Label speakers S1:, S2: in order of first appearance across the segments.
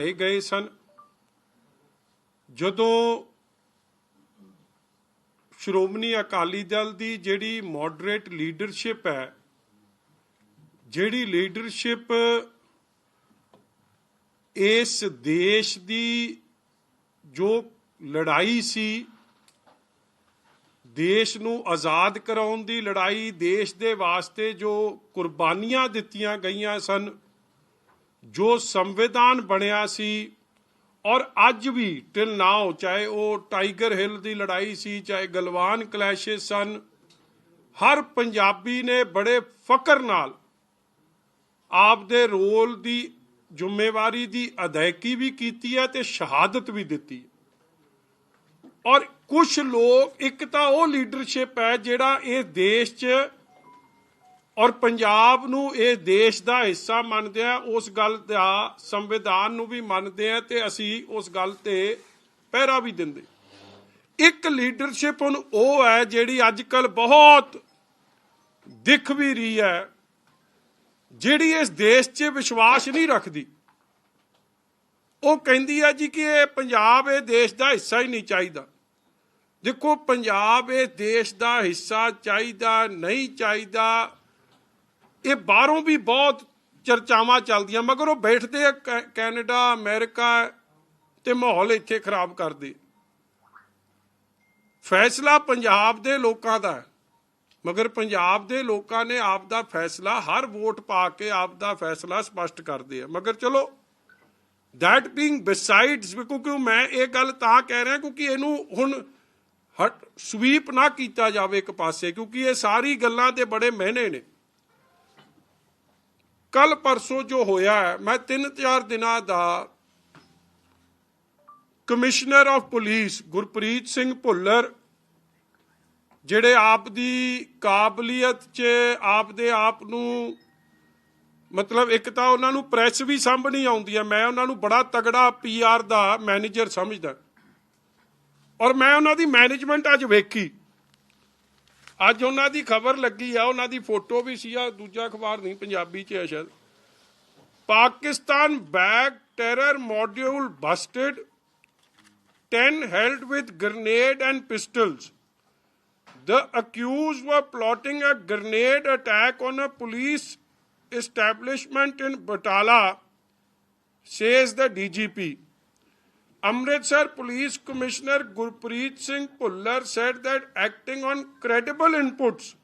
S1: ਇਹ ਗਏ ਸਨ। ਜਦੋਂ ਸ਼੍ਰੋਮਣੀ ਅਕਾਲੀ ਦਲ ਦੀ ਜਿਹੜੀ ਮੋਡਰੇਟ ਲੀਡਰਸ਼ਿਪ ਹੈ, ਜਿਹੜੀ ਲੀਡਰਸ਼ਿਪ ਇਸ ਦੇਸ਼ ਦੀ ਜੋ ਲੜਾਈ ਸੀ, ਦੇਸ਼ ਨੂੰ ਆਜ਼ਾਦ ਕਰਾਉਣ ਦੀ ਲੜਾਈ, ਦੇਸ਼ ਦੇ ਵਾਸਤੇ ਜੋ ਕੁਰਬਾਨੀਆਂ ਦਿੱਤੀਆਂ ਗਈਆਂ ਸਨ ਜੋ ਸੰਵਿਧਾਨ ਬਣਿਆ ਸੀ ਔਰ ਅੱਜ ਵੀ ਟਿਲ ਨਾਓ ਚਾਹੇ ਉਹ ਟਾਈਗਰ ਹਿੱਲ ਦੀ ਲੜਾਈ ਸੀ, ਚਾਹੇ ਗਲਵਾਨ ਕਲੈਸ਼ਸ ਸਨ, ਹਰ ਪੰਜਾਬੀ ਨੇ ਬੜੇ ਫਕਰ ਨਾਲ ਆਪ ਦੇ ਰੋਲ ਦੀ ਜ਼ਿੰਮੇਵਾਰੀ ਦੀ ਅਦਾਇਗੀ ਵੀ ਕੀਤੀ ਹੈ ਤੇ ਸ਼ਹਾਦਤ ਵੀ ਦਿੱਤੀ ਹੈ। ਔਰ ਕੁਝ ਲੋਕ, ਇੱਕ ਤਾਂ ਉਹ ਲੀਡਰਸ਼ਿਪ ਹੈ ਜਿਹੜਾ ਇਹ ਦੇਸ਼ 'ਚ ਔਰ ਪੰਜਾਬ ਨੂੰ ਇਹ ਦੇਸ਼ ਦਾ ਹਿੱਸਾ ਮੰਨਦੇ ਆ, ਉਸ ਗੱਲ ਦਾ ਸੰਵਿਧਾਨ ਨੂੰ ਵੀ ਮੰਨਦੇ ਆ ਤੇ ਅਸੀਂ ਉਸ ਗੱਲ ਤੇ ਪਹਿਰਾ ਵੀ ਦਿੰਦੇ। ਇੱਕ ਲੀਡਰਸ਼ਿਪ ਹੁਣ ਉਹ ਹੈ ਜਿਹੜੀ ਅੱਜ ਕੱਲ ਬਹੁਤ ਦਿਖ ਵੀ ਰਹੀ ਹੈ, ਜਿਹੜੀ ਇਸ ਦੇਸ਼ 'ਚ ਵਿਸ਼ਵਾਸ ਨਹੀਂ ਰੱਖਦੀ। ਉਹ ਕਹਿੰਦੀ ਹੈ ਜੀ ਕਿ ਇਹ ਪੰਜਾਬ ਇਹ ਦੇਸ਼ ਦਾ ਹਿੱਸਾ ਹੀ ਨਹੀਂ ਚਾਹੀਦਾ। ਦੇਖੋ, ਪੰਜਾਬ ਇਹ ਦੇਸ਼ ਦਾ ਹਿੱਸਾ ਚਾਹੀਦਾ, ਨਹੀਂ ਚਾਹੀਦਾ ਇਹ ਬਾਹਰੋਂ ਵੀ ਬਹੁਤ ਚਰਚਾਵਾਂ ਚੱਲਦੀਆਂ, ਮਗਰ ਉਹ ਬੈਠਦੇ ਆ ਕੈ- ਕੈਨੇਡਾ, ਅਮਰੀਕਾ ਤੇ ਮਾਹੌਲ ਇੱਥੇ ਖਰਾਬ ਕਰਦੇ। ਫੈਸਲਾ ਪੰਜਾਬ ਦੇ ਲੋਕਾਂ ਦਾ ਹੈ। ਮਗਰ ਪੰਜਾਬ ਦੇ ਲੋਕਾਂ ਨੇ ਆਪ ਦਾ ਫੈਸਲਾ, ਹਰ ਵੋਟ ਪਾ ਕੇ ਆਪ ਦਾ ਫੈਸਲਾ ਸਪਸ਼ਟ ਕਰਦੇ ਆ। ਮਗਰ ਚਲੋ ਦੈਟ being besides ਕਿਉਂਕਿ ਮੈਂ ਇਹ ਗੱਲ ਤਾਂ ਕਹਿ ਰਿਹਾ ਕਿਉਂਕਿ ਇਹਨੂੰ ਹੁਣ ਹਟ, ਸਵੀਪ ਨਾ ਕੀਤਾ ਜਾਵੇ ਇੱਕ ਪਾਸੇ, ਕਿਉਂਕਿ ਇਹ ਸਾਰੀ ਗੱਲਾਂ ਤੇ ਬੜੇ ਮਹਿਨੇ ਨੇ। ਕੱਲ ਪਰਸੋਂ ਜੋ ਹੋਇਆ ਮੈਂ 3-4 ਦਿਨਾਂ ਦਾ commissioner of police Gurpreet Singh Bhullar, ਜਿਹੜੇ ਆਪ ਦੀ ਕਾਬਲੀਅਤ 'ਚ ਆਪ ਦੇ ਆਪ ਨੂੰ, ਮਤਲਬ ਇੱਕ ਤਾਂ ਉਹਨਾਂ ਨੂੰ ਪ੍ਰੈਸ ਵੀ ਸਾਂਭਣੀ ਆਉਂਦੀ ਹੈ, ਮੈਂ ਉਹਨਾਂ ਨੂੰ ਬੜਾ ਤਗੜਾ ਪੀਆਰ ਦਾ ਮੈਨੇਜਰ ਸਮਝਦਾ। ਔਰ ਮੈਂ ਉਹਨਾਂ ਦੀ ਮੈਨੇਜਮੈਂਟ ਅੱਜ ਵੇਖੀ। ਅੱਜ ਉਹਨਾਂ ਦੀ ਖਬਰ ਲੱਗੀ ਆ ਉਹਨਾਂ ਦੀ ਫੋਟੋ ਵੀ ਸੀ ਆ ਦੂਜਾ ਅਖਬਾਰ ਨਹੀਂ ਪੰਜਾਬੀ ਚ ਹੈ ਸ਼ਾਇਦ Pakistan backed terror module busted 10 held with grenade and pistols the accused were plotting a grenade attack on a police establishment in Batala, says the DGP. Amritsar Police Commissioner Gurpreet Singh Pullar said that acting on credible inputs,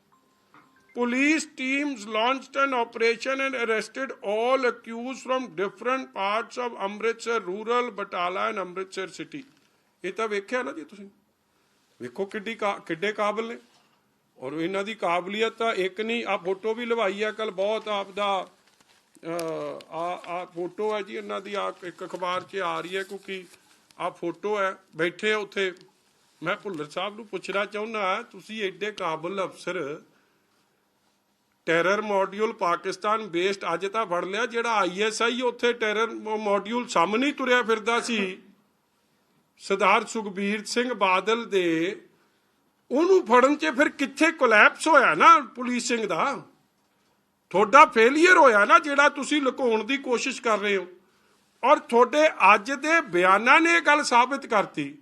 S1: police teams launched an operation and arrested all accused from different parts of Amritsar rural, Batala and Amritsar city. ਇਹ ਤਾਂ ਵੇਖਿਆ ਨਾ ਜੀ ਤੁਸੀਂ ਵੇਖੋ ਕਿੱਡੀ ਕਾ- ਕਿੱਡੇ ਕਾਬਲ ਨੇ ਔਰ ਇਹਨਾਂ ਦੀ ਕਾਬਲੀਅਤ ਤਾਂ ਇੱਕ ਨਹੀਂ ਆ ਫੋਟੋ ਵੀ ਲਵਾਈ ਆ ਕੱਲ ਬਹੁਤ ਆਪ ਦਾ ਆ ਆ ਫੋਟੋ ਹੈ ਜੀ ਇਹਨਾਂ ਦੀ ਆ ਇੱਕ ਅਖਬਾਰ 'ਚ ਆ ਰਹੀ ਹੈ ਕਿਉਂਕਿ ਆ ਫੋਟੋ ਹੈ, ਬੈਠੇ ਆ ਉੱਥੇ। ਮੈਂ ਭੁੱਲਰ ਸਾਹਿਬ ਨੂੰ ਪੁੱਛਣਾ ਚਾਹੁੰਦਾ ਤੁਸੀਂ ਐਡੇ ਕਾਬਲ ਅਫਸਰ ਟੈਰਰ ਮੋਡਿਊਲ ਪਾਕਿਸਤਾਨ ਬੇਸਡ ਅੱਜ ਤਾਂ ਫੜ ਲਿਆ, ਜਿਹੜਾ ਆਈਐਸਆਈ ਉੱਥੇ ਟੈਰਰ ਮੋਡਿਊਲ ਸਾਹਮਣੇ ਤੁਰਿਆ ਫਿਰਦਾ ਸੀ। ਸਰਦਾਰ ਸੁਖਬੀਰ ਸਿੰਘ ਬਾਦਲ ਦੇ, ਉਹਨੂੰ ਫੜਨ 'ਚ ਫਿਰ ਕਿੱਥੇ ਕੋਲੈਪਸ ਹੋਇਆ ਨਾ ਪੁਲਿਸਿੰਗ ਦਾ? ਤੁਹਾਡਾ ਫੇਲਿਅਰ ਹੋਇਆ ਨਾ ਜਿਹੜਾ ਤੁਸੀਂ ਲੁਕਾਉਣ ਦੀ ਕੋਸ਼ਿਸ਼ ਕਰ ਰਹੇ ਹੋ। ਔਰ ਤੁਹਾਡੇ ਅੱਜ ਦੇ ਬਿਆਨਾਂ ਨੇ ਇਹ ਗੱਲ ਸਾਬਿਤ ਕਰਤੀ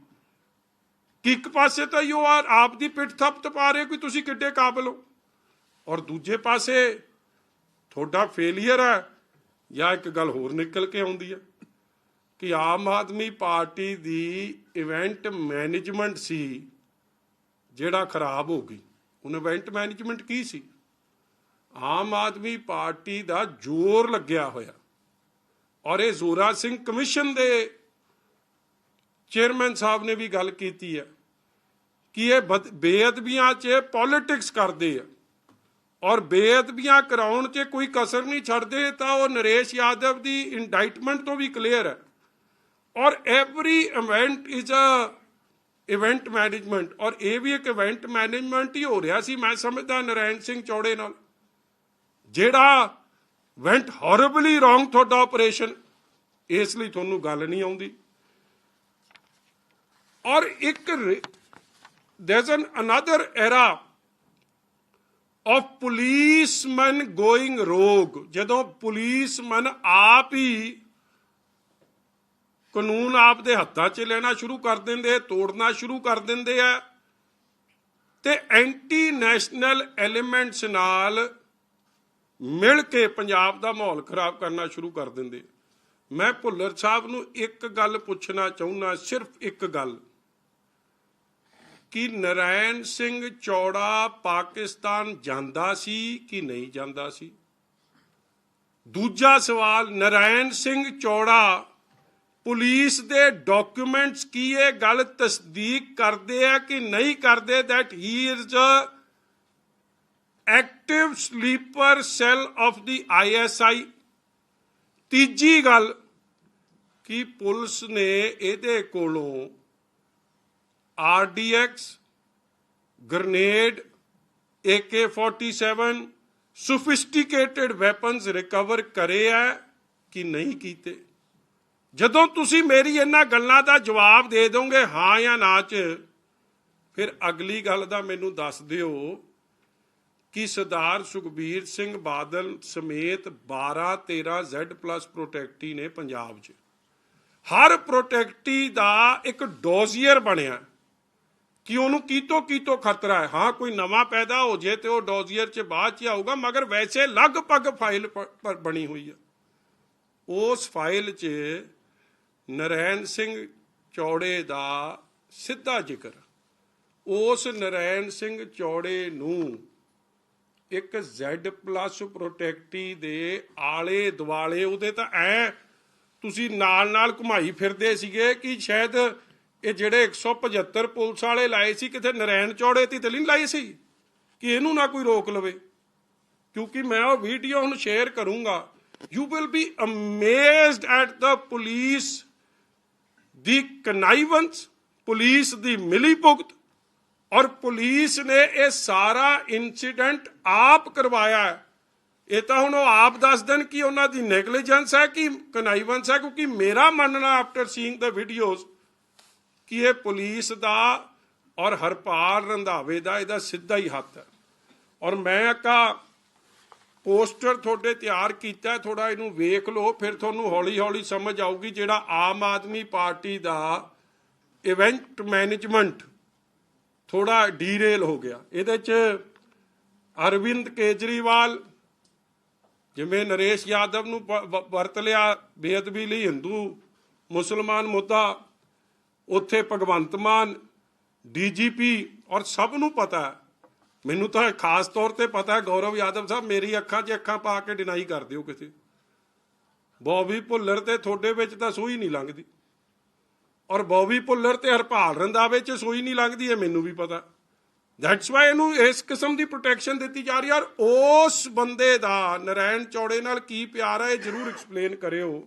S1: ਕਿ ਇੱਕ ਪਾਸੇ ਤਾਂ ਯੋ ਆ ਆਪ ਦੀ ਪਿੱਠ ਥੱਪ ਪਾ ਰਹੇ ਹੋ ਕਿ ਤੁਸੀਂ ਕਿੱਡੇ ਕਾਬਲ ਹੋ। ਔਰ ਦੂਜੇ ਪਾਸੇ ਤੁਹਾਡਾ ਫੇਲਿਅਰ ਹੈ ਜਾਂ ਇੱਕ ਗੱਲ ਹੋਰ ਨਿਕਲ ਕੇ ਆਉਂਦੀ ਹੈ ਕਿ ਆਮ ਆਦਮੀ ਪਾਰਟੀ ਦੀ ਇਵੈਂਟ ਮੈਨੇਜਮੈਂਟ ਸੀ, ਜਿਹੜਾ ਖਰਾਬ ਹੋ ਗਈ। ਹੁਣ ਇਵੈਂਟ ਮੈਨੇਜਮੈਂਟ ਕੀ ਸੀ? ਆਮ ਆਦਮੀ ਪਾਰਟੀ ਦਾ ਜ਼ੋਰ ਲੱਗਿਆ ਹੋਇਆ। ਔਰ ਇਹ ਜ਼ੋਰਾ ਸਿੰਘ ਕਮਿਸ਼ਨ ਦੇ ਚੇਅਰਮੈਨ ਸਾਹਿਬ ਨੇ ਵੀ ਗੱਲ ਕੀਤੀ ਹੈ ਕਿ ਇਹ ਬਦ- ਬੇਅਦਬੀਆਂ 'ਚ ਪੋਲਿਟਿਕਸ ਕਰਦੇ ਆ। ਔਰ ਬੇਅਦਬੀਆਂ ਕਰਾਉਣ 'ਚ ਕੋਈ ਕਸਰ ਨਹੀਂ ਛੱਡਦੇ, ਤਾਂ ਉਹ ਨਰੇਸ਼ ਯਾਦਵ ਦੀ ਇੰਡਾਈਟਮੈਂਟ ਤੋਂ ਵੀ ਕਲੀਅਰ ਹੈ। ਔਰ every event is a event management ਔਰ ਇਹ ਵੀ ਇੱਕ ਇਵੈਂਟ ਮੈਨੇਜਮੈਂਟ ਹੀ ਹੋ ਰਿਹਾ ਸੀ, ਮੈਂ ਸਮਝਦਾ ਨਰੈਣ ਸਿੰਘ ਚੌੜੇ ਨਾਲ। ਜਿਹੜਾ ਵੈਂਟ ਹੌਰਿਬਲੀ ਰੋਂਗ ਤੁਹਾਡਾ ਆਪਰੇਸ਼ਨ ਇਸ ਲਈ ਤੁਹਾਨੂੰ ਗੱਲ ਨਹੀਂ ਆਉਂਦੀ। ਔਰ ਇੱਕ there's an another era of policemen going rogue ਜਦੋਂ ਪੁਲਿਸਮਨ ਆਪ ਹੀ ਕਾਨੂੰਨ ਆਪ ਦੇ ਹੱਥਾਂ 'ਚ ਲੈਣਾ ਸ਼ੁਰੂ ਕਰ ਦਿੰਦੇ ਤੋੜਨਾ ਸ਼ੁਰੂ ਕਰ ਦਿੰਦੇ ਆ। ਤੇ ਐਂਟੀ ਨੈਸ਼ਨਲ ਐਲੀਮੈਂਟਸ ਨਾਲ ਮਿਲ ਕੇ ਪੰਜਾਬ ਦਾ ਮਾਹੌਲ ਖਰਾਬ ਕਰਨਾ ਸ਼ੁਰੂ ਕਰ ਦਿੰਦੇ। ਮੈਂ ਭੁੱਲਰ ਸਾਹਿਬ ਨੂੰ ਇੱਕ ਗੱਲ ਪੁੱਛਣਾ ਚਾਹੁੰਦਾ ਸਿਰਫ ਇੱਕ ਗੱਲ। ਕਿ ਨਰਾਇਣ ਸਿੰਘ ਚੌੜਾ ਪਾਕਿਸਤਾਨ ਜਾਂਦਾ ਸੀ ਕਿ ਨਹੀਂ ਜਾਂਦਾ ਸੀ? ਦੂਜਾ ਸਵਾਲ ਨਰਾਇਣ ਸਿੰਘ ਚੌੜਾ ਪੁਲਿਸ ਦੇ ਡਾਕੂਮੈਂਟਸ ਕੀ ਇਹ ਗੱਲ ਤਸਦੀਕ ਕਰਦੇ ਆ ਕਿ ਨਹੀਂ ਕਰਦੇ? That ਹੀ is a active sleeper cell of the ISI ਤੀਜੀ ਗੱਲ, ਕਿ ਪੁਲਿਸ ਨੇ ਇਹਦੇ ਕੋਲੋਂ RDX grenade AK47 sophisticated weapons recover ਕਰੇ ਆ ਕਿ ਨਹੀਂ ਕੀਤੇ? ਜਦੋਂ ਤੁਸੀਂ ਮੇਰੀ ਇਹਨਾਂ ਗੱਲਾਂ ਦਾ ਜਵਾਬ ਦੇ ਦੋਗੇ ਹਾਂ ਜਾਂ ਨਾ ਚ, ਫਿਰ ਅਗਲੀ ਗੱਲ ਦਾ ਮੈਨੂੰ ਦੱਸ ਦਿਓ ਕਿ ਸਰਦਾਰ ਸੁਖਬੀਰ ਸਿੰਘ ਬਾਦਲ ਸਮੇਤ 12 13 Z+ ਪ੍ਰੋਟੈਕਟੀ ਨੇ ਪੰਜਾਬ 'ਚ? ਹਰ ਪ੍ਰੋਟੈਕਟੀ ਦਾ ਇੱਕ ਡੋਜ਼ੀਅਰ ਬਣਿਆ। ਕਿ ਉਹਨੂੰ ਕੀਤੋ ਕੀਤੋ ਖਤਰਾ ਹੈ? ਹਾਂ, ਕੋਈ ਨਵਾਂ ਪੈਦਾ ਹੋ ਜੇ ਤੇ ਉਹ ਡੋਜ਼ੀਅਰ 'ਚ ਬਾਅਦ 'ਚ ਆਊਗਾ, ਮਗਰ ਵੈਸੇ ਲਗਭਗ ਫਾਈਲ ਬਣੀ ਹੋਈ ਹੈ ਉਸ ਫਾਈਲ 'ਚ ਨਰੈਣ ਸਿੰਘ ਚੌੜੇ ਦਾ ਸਿੱਧਾ ਜ਼ਿਕਰ। ਉਸ ਨਰੈਣ ਸਿੰਘ ਚੌੜੇ ਨੂੰ ਇੱਕ Z+ ਪ੍ਰੋਟੈਕਟੀ ਦੇ ਆਲੇ ਦੁਆਲੇ, ਉਹਦੇ ਤਾਂ ਐ ਤੁਸੀਂ ਨਾਲ ਨਾਲ ਘੁਮਾਈ ਫਿਰਦੇ ਸੀਗੇ ਕਿ ਸ਼ਾਇਦ ਇਹ ਜਿਹੜੇ 175 ਪੁਲਿਸ ਵਾਲੇ ਲਾਏ ਸੀ, ਕਿਤੇ ਨਰੈਣ ਚੌੜੇ ਤੇ ਨਹੀਂ ਲਾਏ ਸੀ? ਕਿ ਇਹਨੂੰ ਨਾ ਕੋਈ ਰੋਕ ਲਵੇ? ਕਿਉਂਕਿ ਮੈਂ ਉਹ ਵੀਡੀਓ ਹੁਣ ਸ਼ੇਅਰ ਕਰੂੰਗਾ। You will be amazed at the police the connivance police ਦੀ ਮਿਲੀ ਭੁਗਤ ਔਰ ਪੁਲਿਸ ਨੇ ਇਹ ਸਾਰਾ ਇਨਸੀਡੈਂਟ ਆਪ ਕਰਵਾਇਆ ਹੈ। ਇਹ ਤਾਂ ਹੁਣ ਉਹ ਆਪ ਦੱਸ ਦੇਣ ਕਿ ਉਹਨਾਂ ਦੀ ਨੈਗਲੀਜੈਂਸ ਹੈ ਕਿ ਕਨਾਈਵੈਂਸ ਹੈ, ਕਿਉਂਕਿ ਮੇਰਾ ਮੰਨਣਾ ਆਫਟਰ ਸੀਇੰਗ ਦ ਵੀਡੀਓਜ਼ ਕਿ ਇਹ ਪੁਲਿਸ ਦਾ ਔਰ ਹਰਪਾਲ ਰੰਧਾਵੇ ਦਾ ਇਹਦਾ ਸਿੱਧਾ ਹੀ ਹੱਥ ਹੈ। ਔਰ ਮੈਂ ਆਕਾ ਪੋਸਟਰ ਤੁਹਾਡੇ ਤਿਆਰ ਕੀਤਾ ਥੋੜਾ ਇਹਨੂੰ ਵੇਖ ਲਓ, ਫਿਰ ਤੁਹਾਨੂੰ ਹੌਲੀ ਹੌਲੀ ਸਮਝ ਆਊਗੀ ਜਿਹੜਾ ਆਮ ਆਦਮੀ ਪਾਰਟੀ ਦਾ ਇਵੈਂਟ ਮੈਨੇਜਮੈਂਟ ਥੋੜਾ ਡੀਰੇਲ ਹੋ ਗਿਆ। ਇਹਦੇ ਚ ਅਰਵਿੰਦ ਕੇਜਰੀਵਾਲ, ਜਿਵੇਂ ਨਰੇਸ਼ ਯਾਦਵ ਨੂੰ ਵਰਤ ਲਿਆ ਬੇਅਦਬੀ ਲਈ ਹਿੰਦੂ ਮੁਸਲਮਾਨ ਮੁੱਦਾ, ਉੱਥੇ ਭਗਵੰਤ ਮਾਨ, ਡੀਜੀਪੀ ਔਰ ਸਭ ਨੂੰ ਪਤਾ ਮੈਨੂੰ ਤਾਂ ਖਾਸ ਤੌਰ ਤੇ ਪਤਾ ਹੈ ਗੌਰਵ ਯਾਦਵ ਸਾਹਿਬ ਮੇਰੀ ਅੱਖਾਂ 'ਚ ਅੱਖਾਂ ਪਾ ਕੇ ਡਿਨਾਈ ਕਰ ਦਿਓ ਕਿਸੇ। ਬੌਬੀ ਭੁੱਲਰ ਤੇ ਤੁਹਾਡੇ ਵਿੱਚ ਤਾਂ ਸੂਈ ਨਹੀਂ ਲੰਘਦੀ। ਔਰ ਬੌਬੀ ਭੁੱਲਰ ਤੇ ਹਰਪਾਲ ਰੰਦਾਵੇ 'ਚ ਸੋਈ ਨਹੀਂ ਲੱਗਦੀ ਹੈ ਮੈਨੂੰ ਵੀ ਪਤਾ। ਦੈਟਸ ਵਾਈ ਇਹਨੂੰ ਇਸ ਕਿਸਮ ਦੀ ਪ੍ਰੋਟੈਕਸ਼ਨ ਦਿੱਤੀ ਜਾ ਰਹੀ ਹੈ ਔਰ ਉਸ ਬੰਦੇ ਦਾ ਨਰੈਣ ਚੌੜੇ ਨਾਲ ਕੀ ਪਿਆਰ ਹੈ ਇਹ ਜ਼ਰੂਰ ਐਕਸਪਲੇਨ ਕਰਿਓ।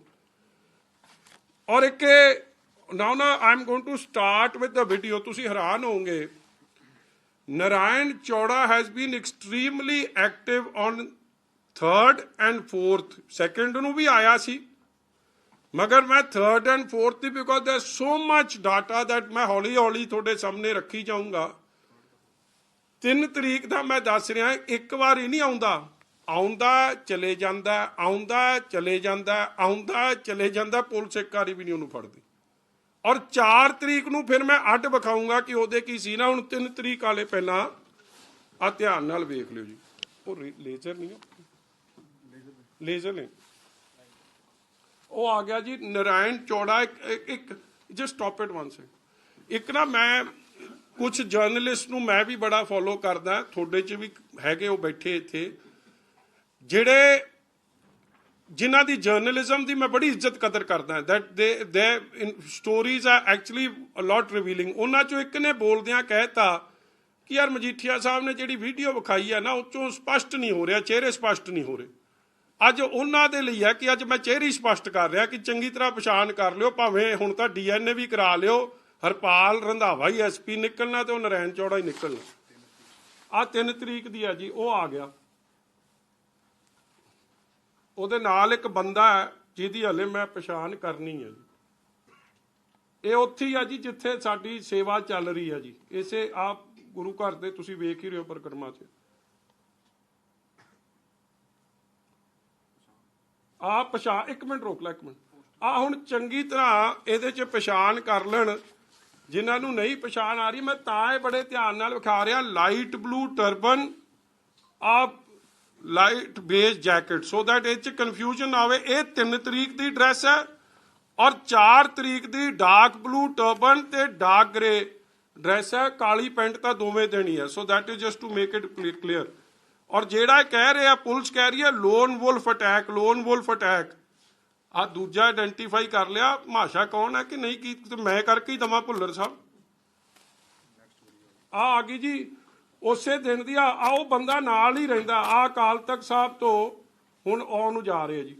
S1: ਔਰ ਇੱਕ ਨਾਓ ਨਾ I am going to start with the video ਤੁਸੀਂ ਹੈਰਾਨ ਹੋਵੋਗੇ। Narayan Chaura has been extremely active on 3rd and 4th second ਨੂੰ ਵੀ ਆਇਆ ਸੀ। ਮਗਰ ਮੈਂ 3rd ਐਂਡ 4th ਦੀ ਬਿਕੋਜ਼ ਦੇਰ ਸੋ ਮੱਚ ਡਾਟਾ that ਮੈਂ ਹੌਲੀ ਹੌਲੀ ਤੁਹਾਡੇ ਸਾਹਮਣੇ ਰੱਖੀ ਜਾਊਂਗਾ। 3 ਤਰੀਕ ਦਾ ਮੈਂ ਦੱਸ ਰਿਹਾ, ਇੱਕ ਵਾਰ ਹੀ ਨਹੀਂ ਆਉਂਦਾ। ਆਉਂਦਾ, ਚਲੇ ਜਾਂਦਾ, ਆਉਂਦਾ, ਚਲੇ ਜਾਂਦਾ, ਆਉਂਦਾ, ਚਲੇ ਜਾਂਦਾ, ਪੁਲਿਸ ਇੱਕ ਵਾਰੀ ਵੀ ਨਹੀਂ ਉਹਨੂੰ ਫੜਦੀ। ਔਰ 4 ਤਰੀਕ ਨੂੰ ਫਿਰ ਮੈਂ ਅੱਡ ਵਿਖਾਊਂਗਾ ਕਿ ਉਹਦੇ ਕੀ ਸੀ ਨਾ, ਹੁਣ 3 ਤਰੀਕ ਵਾਲੇ ਪਹਿਲਾਂ ਆ ਧਿਆਨ ਨਾਲ ਵੇਖ ਲਿਓ ਜੀ। ਉਹ ਲੇਜ਼ਰ ਨਹੀਂ ਲੇਜ਼ਰ ਨਹੀਂ। ਉਹ ਆ ਗਿਆ ਜੀ, ਨਰਾਇਣ ਚੌੜਾ ਇੱਕ ਇੱਕ just stop it one second ਇੱਕ ਨਾ ਮੈਂ ਕੁਝ ਜਰਨਲਿਸਟ ਨੂੰ ਮੈਂ ਵੀ ਬੜਾ ਫੋਲੋ ਕਰਦਾ, ਤੁਹਾਡੇ ਚ ਵੀ ਹੈਗੇ ਉਹ ਬੈਠੇ ਇੱਥੇ। ਜਿਹੜੇ, ਜਿਨ੍ਹਾਂ ਦੀ ਜਰਨਲਿਜ਼ਮ ਦੀ ਮੈਂ ਬੜੀ ਇੱਜ਼ਤ ਕਦਰ ਕਰਦਾ ਦੈਟ ਦੇ ਦੇ ਸਟੋਰੀਜ਼ ਆ ਐਕਚੁਅਲੀ ਅ ਲੋਟ ਰਿਵੀਲਿੰਗ ਉਹਨਾਂ ਚੋਂ ਇੱਕ ਨੇ ਬੋਲਦਿਆਂ ਕਹਿਤਾ ਕਿ ਯਾਰ ਮਜੀਠੀਆ ਸਾਹਿਬ ਨੇ ਜਿਹੜੀ ਵੀਡੀਓ ਵਿਖਾਈ ਆ ਨਾ, ਉਹ ਚੋਂ ਸਪਸ਼ਟ ਨਹੀਂ ਹੋ ਰਿਹਾ, ਚਿਹਰੇ ਸਪਸ਼ਟ ਨਹੀਂ ਹੋ ਰਹੇ। ਅੱਜ ਉਹਨਾਂ ਦੇ ਲਈ ਹੈ ਕਿ ਅੱਜ ਮੈਂ ਚਿਹਰੇ ਸਪਸ਼ਟ ਕਰ ਰਿਹਾ ਕਿ ਚੰਗੀ ਤਰ੍ਹਾਂ ਪਛਾਣ ਕਰ ਲਿਓ, ਭਾਵੇਂ ਹੁਣ ਤਾਂ ਡੀਐਨਏ ਵੀ ਕਰਾ ਲਿਓ। ਹਰਪਾਲ ਰੰਧਾਵਾ ਹੀ ਐਸਪੀ ਨਿਕਲਣਾ ਤੇ ਉਹ ਨਰੈਣ ਚੌੜਾ ਹੀ ਨਿਕਲਣਾ। ਆ 3 ਤਰੀਕ ਦੀ ਆ ਜੀ, ਉਹ ਆ ਗਿਆ। ਉਹਦੇ ਨਾਲ ਇੱਕ ਬੰਦਾ ਹੈ, ਜਿਹਦੀ ਹਲੇ ਮੈਂ ਪਛਾਣ ਕਰਨੀ ਹੈ ਜੀ। ਇਹ ਉੱਥੇ ਆ ਜੀ, ਜਿੱਥੇ ਸਾਡੀ ਸੇਵਾ ਚੱਲ ਰਹੀ ਹੈ ਜੀ। ਇਸੇ ਆਪ ਗੁਰੂ ਘਰ ਦੇ ਤੁਸੀਂ ਵੇਖ ਹੀ ਰਹੇ ਹੋ ਪਰਿਕਰਮਾ 'ਚ। ਆ ਪਛਾਣ, ਇੱਕ ਮਿੰਟ ਰੋਕ ਲੈ, ਇੱਕ ਮਿੰਟ। ਆ ਹੁਣ ਚੰਗੀ ਤਰ੍ਹਾਂ ਇਹਦੇ 'ਚ ਪਛਾਣ ਕਰ ਲੈਣ। ਜਿਨ੍ਹਾਂ ਨੂੰ ਨਹੀਂ ਪਛਾਣ ਆ ਰਹੀ, ਮੈਂ ਤਾਂ ਇਹ ਬੜੇ ਧਿਆਨ ਨਾਲ ਵਿਖਾ ਰਿਹਾ, light blue turban, a light base jacket. So that ਇਹ 'ਚ ਕਨਫਿਊਜ਼ਨ ਨਾ ਆਵੇ। ਇਹ 3 ਤਰੀਕ ਦੀ ਡਰੈਸ ਹੈ ਔਰ 4 ਤਰੀਕ ਦੀ ਡਾਰਕ ਬਲੂ ਟਰਬਨ ਤੇ ਡਾਰਕ ਗ੍ਰੇ ਡਰੈਸ ਹੈ। ਕਾਲੀ ਪੈਂਟ ਤਾਂ ਦੋਵੇਂ ਦੇਣੀ ਹੈ। So that is just to make it clear ਔਰ ਜਿਹੜਾ ਇਹ ਕਹਿ ਰਿਹਾ, ਪੁਲਿਸ ਕਹਿ ਰਹੀ ਹੈ lone wolf attack lone wolf attack ਆ ਦੂਜਾ ਆਇਡੈਂਟੀਫਾਈ ਕਰ ਲਿਆ ਭਾਸ਼ਾ ਕੌਣ ਹੈ ਕਿ ਨਹੀਂ, ਕੀ ਮੈਂ ਕਰਕੇ ਹੀ ਦਵਾਂ ਭੁੱਲਰ ਸਾਹਿਬ। ਆ ਆ ਗਈ ਜੀ, ਉਸੇ ਦਿਨ ਦੀ ਆ ਆ ਉਹ ਬੰਦਾ ਨਾਲ ਹੀ ਰਹਿੰਦਾ ਆ ਅਕਾਲ ਤਖਤ ਸਾਹਿਬ ਤੋਂ ਹੁਣ ਆਉਣ ਨੂੰ ਜਾ ਰਹੇ ਜੀ।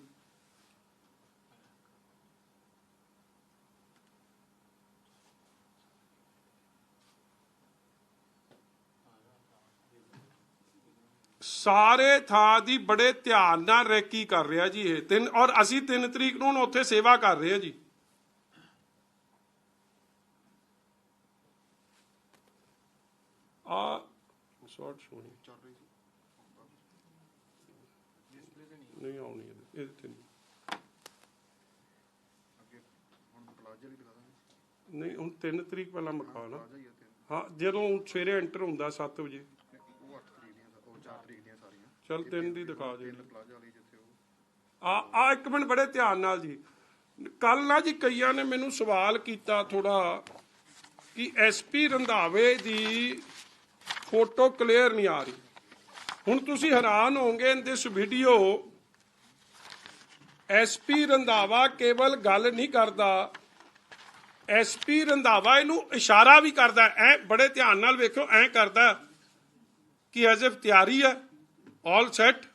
S1: ਸਾਰੇ ਥਾਂ ਦੀ ਬੜੇ ਧਿਆਨ ਨਾਲ ਰੈਕੀ ਕਰ ਰਿਹਾ ਜੀ ਇਹ ਤਿੰਨ, ਔਰ ਅਸੀਂ 3 ਤਰੀਕ ਨੂੰ ਉੱਥੇ ਸੇਵਾ ਕਰ ਰਹੇ ਹਾਂ ਜੀ। ਆ ਸ਼ਾਰਟ ਸ਼ੋਣੀ ਨਹੀਂ, ਆਉਣੀ ਇਹਦੇ ਤੇ ਨਹੀਂ। ਨਹੀਂ, ਹੁਣ 3 ਤਰੀਕ ਪਹਿਲਾਂ ਮਖਾ ਹਾਂ, ਜਦੋਂ ਸਵੇਰੇ ਐਂਟਰ ਹੁੰਦਾ 7 ਵਜੇ। ਚਲ 3 ਦੀ ਦਿਖਾ ਦੇ ਆ ਆ ਇੱਕ ਮਿੰਟ ਬੜੇ ਧਿਆਨ ਨਾਲ ਜੀ। ਕੱਲ ਨਾ ਜੀ ਕਈਆਂ ਨੇ ਮੈਨੂੰ ਸਵਾਲ ਕੀਤਾ ਥੋੜਾ ਕਿ ਐਸਪੀ ਰੰਧਾਵੇ ਦੀ ਫੋਟੋ ਕਲੀਅਰ ਨਹੀਂ ਆ ਰਹੀ। ਹੁਣ ਤੁਸੀਂ ਹੈਰਾਨ ਹੋਵੋਗੇ in this video SP Randhawa ਕੇਵਲ ਗੱਲ ਨਹੀਂ ਕਰਦਾ ਐਸਪੀ ਰੰਧਾਵਾ ਇਹਨੂੰ ਇਸ਼ਾਰਾ ਵੀ ਕਰਦਾ ਐ ਬੜੇ ਧਿਆਨ ਨਾਲ ਵੇਖਿਓ ਐ ਕਰਦਾ ਕਿ ਇਫ ਤਿਆਰੀ ਹੈ। ਆਲ ਸੈਟ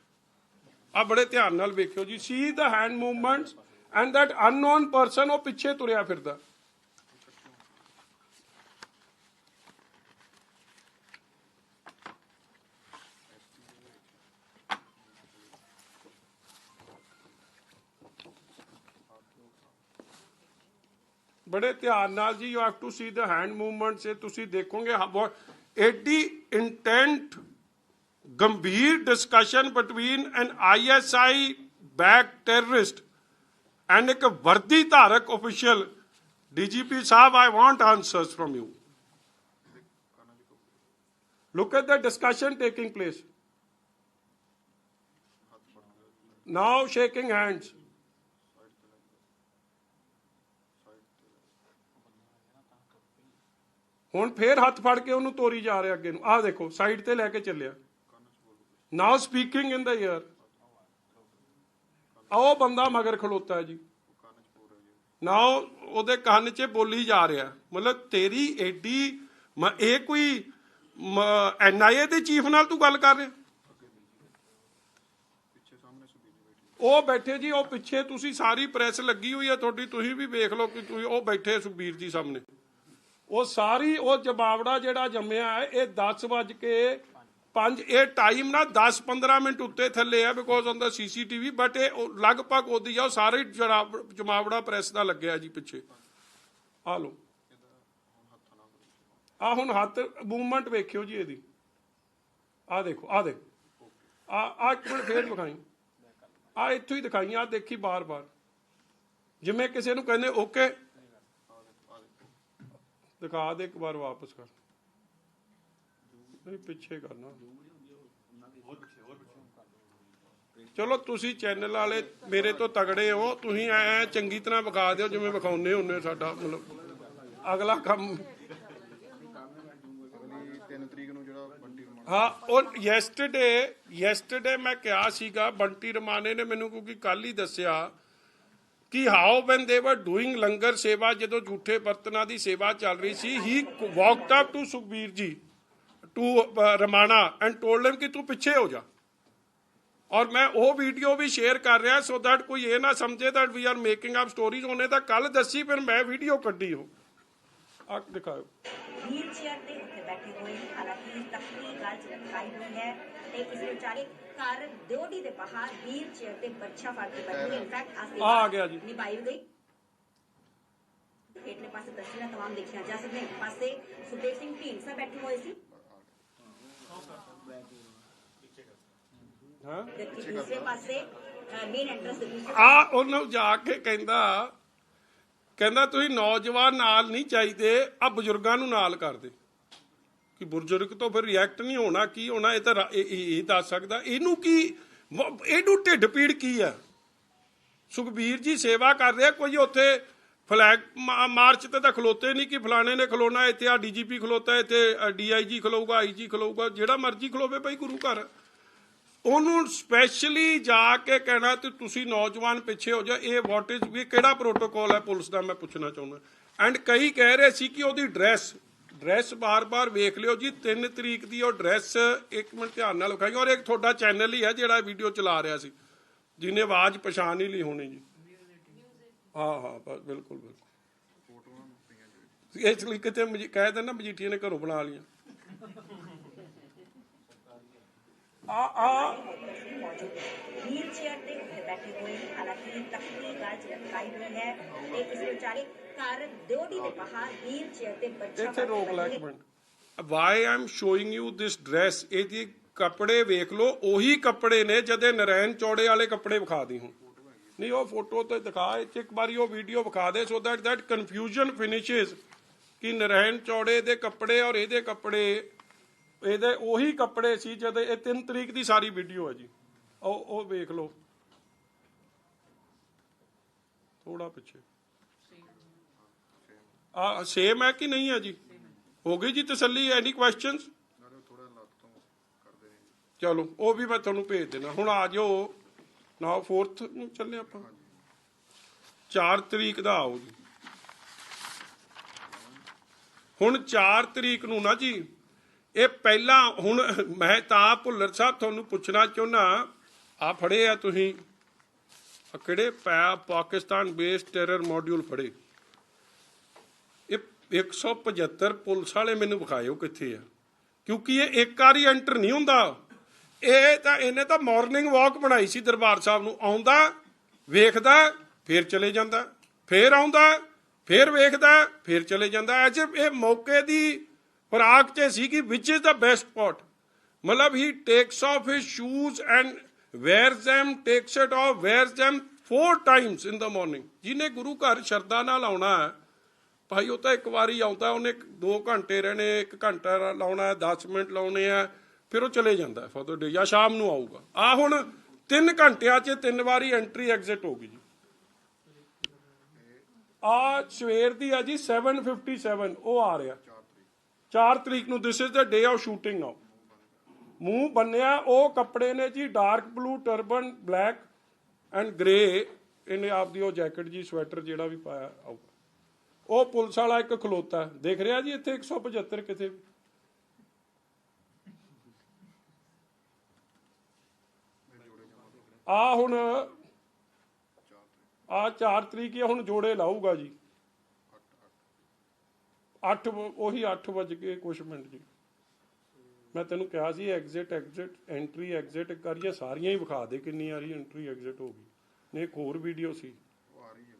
S1: ਆ ਬੜੇ ਧਿਆਨ ਨਾਲ ਵੇਖਿਓ ਜੀ। See the hand movements and that unknown person ਉਹ ਪਿੱਛੇ ਤੁਰਿਆ ਫਿਰਦਾ। ਬੜੇ ਧਿਆਨ ਨਾਲ ਜੀ you have to see the hand movements ਇਹ ਤੁਸੀਂ ਦੇਖੋਗੇ ਹਾਂ, ਐਡੀ ਇੰਟੈਂਟ ਗੰਭੀਰ discussion between an ISI backed terrorist and ਇੱਕ ਵਰਦੀ ਧਾਰਕ official DGP Sahib I want answers from you look at the discussion taking place. Now shaking hands. ਹੁਣ ਫੇਰ ਹੱਥ ਫੜ ਕੇ ਉਹਨੂੰ ਤੋਰੀ ਜਾ ਰਿਹਾ ਅੱਗੇ ਨੂੰ। ਆਹ ਦੇਖੋ ਸਾਈਡ ਤੇ ਲੈ ਕੇ ਚੱਲਿਆ। ਨਾਓ ਸਪੀਕਿੰਗ ਇਨ ਦਾ ਈਅਰ ਉਹ ਬੰਦਾ ਮਗਰ ਖਲੋਤਾ ਜੀ। ਨਾਓ ਉਹਦੇ ਕੰਨ 'ਚ ਬੋਲੀ ਜਾ ਰਿਹਾ। ਮਤਲਬ ਤੇਰੀ ਐਡੀ ਇਹ ਕੋਈ ਐਨਆਈਏ ਦੇ ਚੀਫ ਨਾਲ ਤੂੰ ਗੱਲ ਕਰ ਰਿਹਾ। ਉਹ ਬੈਠੇ ਜੀ, ਉਹ ਪਿੱਛੇ ਤੁਸੀਂ ਸਾਰੀ ਪ੍ਰੈਸ ਲੱਗੀ ਹੋਈ ਹੈ, ਤੁਹਾਡੀ ਤੁਸੀਂ ਵੀ ਵੇਖ ਲਓ ਕਿ ਤੁਸੀਂ, ਉਹ ਬੈਠੇ ਸੁਖਬੀਰ ਜੀ ਸਾਹਮਣੇ। ਉਹ ਸਾਰੀ, ਉਹ ਜਮਾਵੜਾ ਜਿਹੜਾ ਜੰਮਿਆ ਹੈ, ਇਹ 10 ਵਜ ਕੇ ਪੰਜ, ਇਹ ਟਾਈਮ ਨਾ 10 15 ਮਿੰਟ ਉੱਤੇ ਥੱਲੇ ਆ because on the CCTV but ਇਹ ਲਗਭਗ ਉਹਦੀ ਆ ਸਾਰੇ ਜਮਾਵੜਾ ਪ੍ਰੈਸ ਦਾ ਲੱਗਿਆ ਜੀ ਪਿੱਛੇ। ਆ ਲਓ। ਆ ਹੁਣ ਹੱਥ ਮੂਵਮੈਂਟ ਵੇਖਿਓ ਜੀ ਇਹਦੀ। ਆ ਦੇਖੋ ਆ ਦੇਖੋ। ਆ ਆ ਇੱਕ ਮਿੰਟ ਫੇਰ ਦਿਖਾਈ ਆ ਇੱਥੋਂ ਹੀ ਦਿਖਾਈ ਆ ਦੇਖੀ ਬਾਰ-ਬਾਰ। ਜਿਵੇਂ ਕਿਸੇ ਨੂੰ ਕਹਿੰਦੇ ਓਕੇ ਦਿਖਾ ਦੇ ਇੱਕ ਵਾਰ ਵਾਪਸ ਕਰ। ਨਹੀਂ ਪਿੱਛੇ ਕਰਨਾ। ਚਲੋ ਤੁਸੀਂ ਚੈਨਲ ਵਾਲੇ ਮੇਰੇ ਤੋਂ ਤਗੜੇ ਹੋ ਤੁਸੀਂ ਐ ਚੰਗੀ ਤਰ੍ਹਾਂ ਵਿਖਾ ਦਿਓ ਜਿਵੇਂ ਵਿਖਾਉਂਦੇ ਹੁੰਦੇ ਸਾਡਾ ਮਤਲਬ ਅਗਲਾ ਕੰਮ।
S2: ਅਗਲੀ 3 ਤਰੀਕ ਨੂੰ ਜਿਹੜਾ ਬੰਟੀ ਰਮਾਨ
S1: ਹਾਂ ਉਹ ਯੈਸਟਰਡੇ ਯੈਸਟਰਡੇ ਮੈਂ ਕਿਹਾ ਸੀਗਾ ਬੰਟੀ ਰਮਾਨੇ ਨੇ ਮੈਨੂੰ ਕਿਉਂਕਿ ਕੱਲ ਹੀ ਦੱਸਿਆ ਕਿ ਹਾਊ ਵੈਨ ਦੇ ਵਰ ਡੂਇੰਗ ਲੰਗਰ ਸੇਵਾ ਜਦੋਂ ਝੂਠੇ ਬਰਤਨਾਂ ਦੀ ਸੇਵਾ ਚੱਲ ਰਹੀ ਸੀ ਹੀ walked up to Sukhbir ji. To Ramana and told him ਕਿ ਤੂੰ ਪਿੱਛੇ ਹੋ ਜਾ। ਔਰ ਮੈਂ ਉਹ ਵੀਡੀਓ ਵੀ ਸ਼ੇਅਰ ਕਰ ਰਿਹਾ ਸੋ ਦੈਟ ਕੋਈ ਇਹ ਨਾ ਸਮਝੇ that we are making up stories ਉਹਨੇ ਤਾਂ ਕੱਲ ਦੱਸੀ ਫਿਰ ਮੈਂ ਵੀਡੀਓ ਕੱਢੀ ਉਹ। ਆ ਦਿਖਾਓ।
S3: ਵੀਲ ਚੇਅਰ ਤੇ ਉੱਥੇ ਬੈਠੇ ਹੋਏ ਨੇ ਹਾਲਾਂਕਿ ਤਕਲੀ ਗੱਲ ਚ ਦਿਖਾਈ ਹੋਈ ਹੈ ਤੇ ਇਸ ਵਿਚਾਰੇ ਘਰ ਦਿਓੜੀ ਦੇ ਬਾਹਰ ਵੀਲ ਚੇਅਰ ਤੇ ਬੱਚਾ ਫੜ ਕੇ ਬੈਠੇ ਹੋਏ ਇਨਫੈਕਟ ਆ
S1: ਆ ਆ ਗਿਆ ਜੀ।
S3: ਨਿਭਾਈ ਗਈ। ਹੇਠਲੇ ਪਾਸੇ ਤਸਵੀਰਾਂ ਤਮਾਮ ਦੇਖੀਆਂ ਜਾ ਸਕਦੀਆਂ। ਪਾਸੇ ਸੁਖਦੇਵ ਸਿੰਘ ਢੀਂਡਸਾ ਬੈਠੇ ਹੋਏ ਸੀ।
S1: ਹਾਂ
S3: ਜਦਕਿ ਦੂਸਰੇ ਪਾਸੇ ਮੇਨ ਐਂਟਰੈਂਸ ਦੇ ਦੂਸਰੇ
S1: ਆ ਉਹਨੂੰ ਜਾ ਕੇ ਕਹਿੰਦਾ ਕਹਿੰਦਾ ਤੁਸੀਂ ਨੌਜਵਾਨ ਨਾਲ ਨਹੀਂ ਚਾਹੀਦੇ ਆ ਬਜ਼ੁਰਗਾਂ ਨੂੰ ਨਾਲ ਕਰਦੇ ਕਿ ਬਜ਼ੁਰਗ ਤੋਂ ਫਿਰ ਰਿਐਕਟ ਨਹੀਂ ਹੋਣਾ ਕੀ ਹੋਣਾ ਇਹ ਤਾਂ ਇਹ ਦੱਸ ਸਕਦਾ। ਇਹਨੂੰ ਕੀ ਇਹਨੂੰ ਢਿੱਡ ਪੀੜ ਕੀ ਆ? ਸੁਖਬੀਰ ਜੀ ਸੇਵਾ ਕਰ ਰਿਹਾ ਕੋਈ ਉੱਥੇ ਫਲੈਗ ਮਾਰਚ ਤੇ ਤਾਂ ਖਲੋਤੇ ਨਹੀਂ ਕਿ ਫਲਾਣੇ ਨੇ ਖਲੋਣਾ ਇੱਥੇ ਆ ਡੀਜੀਪੀ ਖਲੋਤਾ ਇੱਥੇ ਡੀਆਈਜੀ ਖਲੋਊਗਾ ਆਈਜੀ ਖਲੋਊਗਾ ਜਿਹੜਾ ਮਰਜ਼ੀ ਖਲੋਵੇ ਭਾਈ ਗੁਰੂ ਘਰ। ਉਹਨੂੰ ਸਪੈਸ਼ਲੀ ਜਾ ਕੇ ਕਹਿਣਾ ਤੇ ਤੁਸੀਂ ਨੌਜਵਾਨ ਪਿੱਛੇ ਹੋ ਜਾ ਇਹ ਵਾਟ ਇਜ਼ ਵੀ ਕਿਹੜਾ ਪ੍ਰੋਟੋਕੋਲ ਹੈ ਪੁਲਿਸ ਦਾ, ਮੈਂ ਪੁੱਛਣਾ ਚਾਹੁੰਦਾ। ਐਂਡ ਕਈ ਕਹਿ ਰਹੇ ਸੀ ਕਿ ਉਹਦੀ ਡਰੈਸ ਡਰੈਸ ਬਾਰ-ਬਾਰ ਵੇਖ ਲਿਓ ਜੀ 3 ਤਰੀਕ ਦੀ ਉਹ ਡਰੈਸ ਇੱਕ ਮਿੰਟ ਧਿਆਨ ਨਾਲ ਵਿਖਾਈ ਔਰ ਇੱਕ ਤੁਹਾਡਾ ਚੈਨਲ ਹੀ ਹੈ ਜਿਹੜਾ ਵੀਡੀਓ ਚਲਾ ਰਿਹਾ ਸੀ, ਜਿਹਨੇ ਆਵਾਜ਼ ਪਛਾਣ ਹੀ ਲਈ ਹੋਣੀ ਜੀ। ਹਾਂ ਹਾਂ ਬਿਲਕੁਲ ਬਿਲਕੁਲ। ਇਸ ਲਈ ਕਿਤੇ ਮਜੀ- ਕਹਿ ਦੇਣਾ ਮਜੀਠੀਆ ਨੇ ਘਰੋਂ ਬਣਾ ਲੀਆਂ ਆ ਆ
S3: ਮੌਜੂਦ ਵੀਲ ਤੇ ਬੈਠੇ ਹੋਏ ਨੇ ਹਾਲਾਂਕਿ ਤਕੜੀ ਗੱਲ ਲਟਕਾਈ ਹੋਈ ਹੈ ਤੇ ਇਸ ਵਿਚਾਰੇ ਘਰ ਦਿਓੜੀ ਦੇ ਬਾਹਰ ਵੀਲ ਚੇਅਰ ਤੇ ਬੱਚਾ
S1: ਇੱਥੇ ਰੋਕ ਲੈ ਇੱਕ minute. Why am showing you this dress ਇਹਦੀ ਕੱਪੜੇ ਵੇਖ ਲਓ, ਉਹੀ ਕੱਪੜੇ ਨੇ ਜਦੇ ਨਰੈਣ ਚੌੜੇ ਵਾਲੇ ਕੱਪੜੇ ਵਿਖਾ ਦੀ ਹੁਣ। ਨਹੀਂ, ਉਹ ਫੋਟੋ ਤੇ ਦਿਖਾ, ਇੱਥੇ ਇੱਕ ਵਾਰੀ ਉਹ ਵੀਡੀਓ ਵਿਖਾ ਦੇ so that that confusion finishes ਕਿ ਨਰੈਣ ਚੌੜੇ ਦੇ ਕੱਪੜੇ ਔਰ ਇਹਦੇ ਕੱਪੜੇ ਇਹਦੇ ਉਹੀ ਕੱਪੜੇ ਸੀ ਜਦ ਇਹ 3 ਤਰੀਕ ਦੀ ਸਾਰੀ ਵੀਡੀਓ ਹੈ ਜੀ। ਉਹ ਉਹ ਵੇਖ ਲਓ। ਥੋੜਾ ਪਿੱਛੇ। ਆ ਸੇਮ ਹੈ ਕਿ ਨਹੀਂ ਹੈ ਜੀ? ਹੋ ਗਈ ਜੀ ਤਸੱਲੀ? ਐਨੀ ਕੁਐਸਚਨਸ ਚਲੋ, ਉਹ ਵੀ ਮੈਂ ਤੁਹਾਨੂੰ ਭੇਜ ਦੇਣਾ ਹੁਣ ਆ ਜਾਓ। ਨਾ 4th ਨੂੰ ਚੱਲੇ ਆਪਾਂ। 4 ਤਰੀਕ ਦਾ ਆਓ ਜੀ। ਹੁਣ 4 ਤਰੀਕ ਨੂੰ ਨਾ ਜੀ। ਇਹ ਪਹਿਲਾਂ ਹੁਣ ਮੈਂ ਤਾਂ ਭੁੱਲਰ ਸਾਹਿਬ ਤੁਹਾਨੂੰ ਪੁੱਛਣਾ ਚਾਹੁੰਦਾ ਆ ਫੜੇ ਆ ਤੁਸੀਂ। ਆ ਕਿਹੜੇ ਪਾਕਿਸਤਾਨ ਬੇਸ ਟੈਰਰ ਮੋਡਿਊਲ ਫੜੇ? ਇਹ 175 ਪੁਲਿਸ ਵਾਲੇ ਮੈਨੂੰ ਵਿਖਾਇਓ ਕਿੱਥੇ ਆ। ਕਿਉਂਕਿ ਇਹ ਇੱਕ ਵਾਰੀ ਐਂਟਰ ਨਹੀਂ ਹੁੰਦਾ। ਇਹ ਤਾਂ, ਇਹਨੇ ਤਾਂ ਮਾਰਨਿੰਗ ਵਾਕ ਬਣਾਈ ਸੀ ਦਰਬਾਰ ਸਾਹਿਬ ਨੂੰ। ਆਉਂਦਾ, ਵੇਖਦਾ, ਫੇਰ ਚਲੇ ਜਾਂਦਾ। ਫੇਰ ਆਉਂਦਾ, ਫੇਰ ਵੇਖਦਾ, ਫੇਰ ਚਲੇ ਜਾਂਦਾ। ਐਜ ਇਹ ਮੌਕੇ ਦੀ ਫਰਾਕ 'ਚ ਸੀ ਕਿ which is the best spot ਮਤਲਬ ਹੀ takes off his shoes and wears them, takes it off, wears them four times in the morning. ਜਿਹਨੇ ਗੁਰੂ ਘਰ ਸ਼ਰਧਾ ਨਾਲ ਆਉਣਾ ਹੈ, ਭਾਈ ਉਹ ਤਾਂ ਇੱਕ ਵਾਰੀ ਆਉਂਦਾ, ਉਹਨੇ 2 ਘੰਟੇ ਰਹਿਣੇ 1 ਘੰਟਾ ਲਾਉਣਾ ਹੈ 10 ਮਿੰਟ ਲਾਉਣੇ ਆ ਫਿਰ ਉਹ ਚਲੇ ਜਾਂਦਾ ਫॉर द ਡੇ ਜਾਂ ਸ਼ਾਮ ਨੂੰ ਆਊਗਾ। ਆ ਹੁਣ 3 ਘੰਟਿਆਂ 'ਚ ਤਿੰਨ ਵਾਰੀ ਐਂਟਰੀ ਐਗਜ਼ਿਟ ਹੋ ਗਈ ਜੀ। ਆ ਸਵੇਰ ਦੀ ਆ ਜੀ 757 ਉਹ ਆ ਰਿਹਾ। 4 ਤਰੀਕ ਨੂੰ this is the day of shooting now ਮੂੰਹ ਬੰਨਿਆ, ਉਹ ਕੱਪੜੇ ਨੇ ਜੀ dark blue turban black and grey ਇਹਨੇ ਆਪਦੀ ਉਹ ਜੈਕਟ ਜੀ ਸਵੈਟਰ ਜਿਹੜਾ ਵੀ ਪਾਇਆ ਆਊਗਾ ਉਹ ਪੁਲਿਸ ਵਾਲਾ ਇੱਕ ਖਲੋਤਾ। ਦੇਖ ਰਿਹਾ ਜੀ ਇੱਥੇ 175 ਕਿਤੇ? ਵੀ ਆ ਹੁਣ ਆ 4 ਤਰੀਕ ਹੀ ਹੁਣ ਜੋੜੇ ਲਾਊਗਾ ਜੀ। 8 ਉਹੀ 8 ਵਜ ਕੇ ਕੁਛ ਮਿੰਟ ਜੀ। ਮੈਂ ਤੈਨੂੰ ਕਿਹਾ ਸੀ ਐਗਜ਼ਿਟ ਐਗਜ਼ਿਟ ਐਂਟਰੀ ਐਗਜ਼ਿਟ ਕਰੀਏ ਸਾਰੀਆਂ ਹੀ ਵਿਖਾ ਦੇ ਕਿੰਨੀ ਵਾਰੀ ਐਂਟਰੀ ਐਗਜ਼ਿਟ ਹੋ ਗਈ। ਨੇ ਇੱਕ ਹੋਰ ਵੀਡੀਓ ਸੀ।
S2: ਉਹ ਆ ਰਹੀ ਹੈ।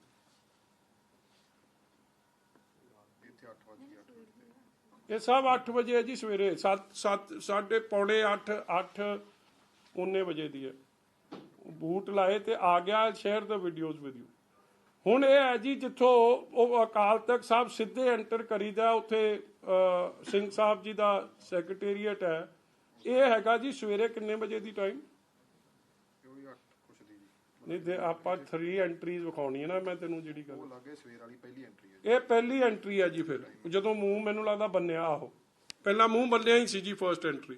S2: ਇੱਥੇ 8 ਵਜੇ 8 ਵਜੇ
S1: ਇਹ ਸਭ 8 ਵਜੇ ਹੈ ਜੀ ਸਵੇਰੇ 7 7 ਸਾਢੇ ਪੌਣੇ 8 8 19 ਵਜੇ ਦੀ ਹੈ। ਬੂਟ ਲਾਏ ਤੇ ਆ ਗਿਆ share the videos with you ਹੁਣ ਇਹ ਹੈ ਜੀ ਜਿੱਥੋਂ ਉਹ ਅਕਾਲ ਤਖਤ ਸਾਹਿਬ ਸਿੱਧੇ ਐਂਟਰ ਕਰੀਦਾ ਉੱਥੇ ਸਿੰਘ ਸਾਹਿਬ ਜੀ ਦਾ ਸੈਕਟਰੀਏਟ ਹੈ। ਇਹ ਹੈਗਾ ਜੀ ਸਵੇਰੇ ਕਿੰਨੇ ਵਜੇ ਦੀ ਟਾਈਮ
S2: ਇਹ ਵੀ 8 ਕੁਛ ਦੀ ਜੀ
S1: ਨਹੀਂ ਤੇ ਆਪਾਂ 3 ਐਂਟਰੀਜ਼ ਵਿਖਾਉਣੀ ਹੈ ਨਾ ਮੈਂ ਤੈਨੂੰ ਜਿਹੜੀ ਗੱਲ
S2: ਉਹ ਲੱਗੇ ਸਵੇਰ ਵਾਲੀ ਪਹਿਲੀ ਐਂਟਰੀ ਹੈ
S1: ਇਹ ਪਹਿਲੀ ਐਂਟਰੀ ਹੈ ਜੀ ਫਿਰ। ਜਦੋਂ ਮੂੰਹ ਮੈਨੂੰ ਲੱਗਦਾ ਬੰਨਿਆ ਆਹੋ ਪਹਿਲਾਂ ਮੂੰਹ ਬੰਨਿਆ ਹੀ ਸੀ ਜੀ ਫਰਸਟ ਐਂਟਰੀ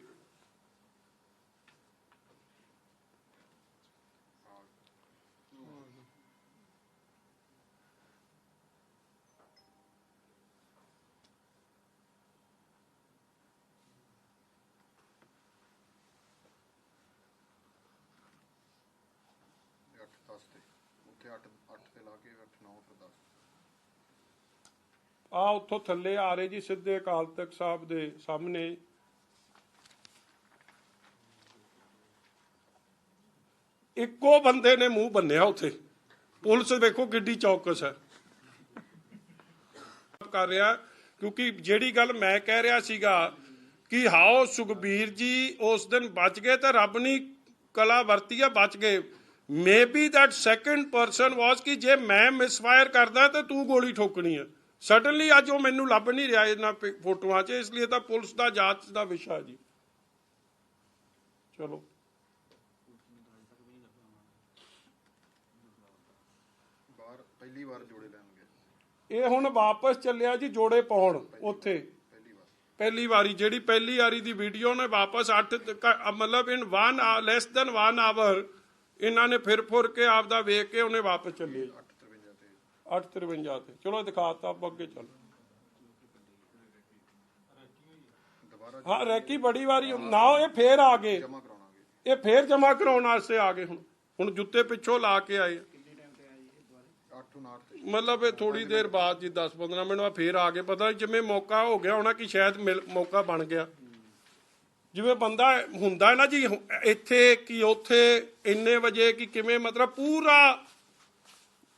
S2: ਇਹ 8 10 ਤੇ ਉੱਥੇ 8 8 ਤੇ ਲਾ ਕੇ 8 9 ਫਿਰ 10
S1: ਆ ਉੱਥੋਂ ਥੱਲੇ ਆ ਰਹੇ ਜੀ ਸਿੱਧੇ ਅਕਾਲ ਤਖਤ ਸਾਹਿਬ ਦੇ ਸਾਹਮਣੇ। ਇੱਕੋ ਬੰਦੇ ਨੇ ਮੂੰਹ ਬੰਨਿਆ ਉੱਥੇ। ਪੁਲਿਸ ਵੇਖੋ ਕਿੱਡੀ ਚੌਕਸ ਹੈ। ਕਰ ਰਿਹਾ, ਕਿਉਂਕਿ ਜਿਹੜੀ ਗੱਲ ਮੈਂ ਕਹਿ ਰਿਹਾ ਸੀਗਾ ਕਿ ਹਾਓ ਸੁਖਬੀਰ ਜੀ, ਉਸ ਦਿਨ ਬਚ ਗਏ ਤਾਂ ਰੱਬ ਨੇ ਕਲਾ ਵਰਤੀ ਆ, ਬਚ ਗਏ। Maybe that second person was ਕਿ ਜੇ ਮੈਂ ਮਿਸਫਾਇਰ ਕਰਦਾ ਤਾਂ ਤੂੰ ਗੋਲੀ ਠੋਕਣੀ ਹੈ ਸਡਨਲੀ ਅੱਜ ਉਹ ਮੈਨੂੰ ਲੱਭ ਨਹੀਂ ਰਿਹਾ ਇਹਨਾਂ ਫੋਟੋਆਂ 'ਚ ਇਸ ਲਈ ਤਾਂ ਪੁਲਿਸ ਦਾ ਜਾਂਚ ਦਾ ਵਿਸ਼ਾ ਜੀ। ਚਲੋ।
S2: ਬਾਹਰ ਪਹਿਲੀ ਵਾਰ ਜੋੜੇ ਲੈਣ ਗਏ
S1: ਇਹ ਹੁਣ ਵਾਪਸ ਚੱਲਿਆ ਜੀ ਜੋੜੇ ਪਾਉਣ ਉੱਥੇ।
S2: ਪਹਿਲੀ ਵਾਰ।
S1: ਜਿਹੜੀ ਪਹਿਲੀ ਵਾਰੀ ਦੀ ਵੀਡੀਓ ਨੇ ਵਾਪਸ 8 ਮਤਲਬ ਇਨ 1 ਲੈਸ ਦਨ 1 ਆਵਰ ਇਹਨਾਂ ਨੇ ਫਿਰ ਫੁਰ ਕੇ ਆਪਦਾ ਵੇਖ ਕੇ ਉਹਨੇ ਵਾਪਸ ਚੱਲੇ।
S2: 853
S1: 853
S2: ਤੇ।
S1: ਚਲੋ ਦਿਖਾਤਾ ਆਪ ਅੱਗੇ ਚੱਲ। ਹਾਂ ਰੈਕੀ ਬੜੀ ਵਾਰੀ ਨਾ ਇਹ ਫੇਰ ਆ ਗਏ। ਇਹ ਫੇਰ ਜਮਾ ਕਰਾਉਣ ਵਾਸਤੇ ਆ ਗਏ ਹੁਣ। ਹੁਣ ਜੁੱਤੇ ਪਿੱਛੋਂ ਲਾ ਕੇ ਆਏ
S2: 8 9 ਤੇ।
S1: ਮਤਲਬ ਇਹ ਥੋੜੀ ਦੇਰ ਬਾਅਦ ਜੀ 10 15 ਮਿੰਟ ਬਾਅਦ ਫੇਰ ਆ ਗਏ। ਪਤਾ ਜਿਵੇਂ ਮੌਕਾ ਹੋ ਗਿਆ ਹੋਣਾ ਕਿ ਸ਼ਾਇਦ ਮੌਕਾ ਬਣ ਗਿਆ। ਜਿਵੇਂ ਬੰਦਾ ਹੁੰਦਾ ਹੈ ਨਾ ਜੀ ਇੱਥੇ ਕਿ ਉੱਥੇ ਇੰਨੇ ਵਜੇ ਕਿ ਕਿਵੇਂ ਮਤਲਬ ਪੂਰਾ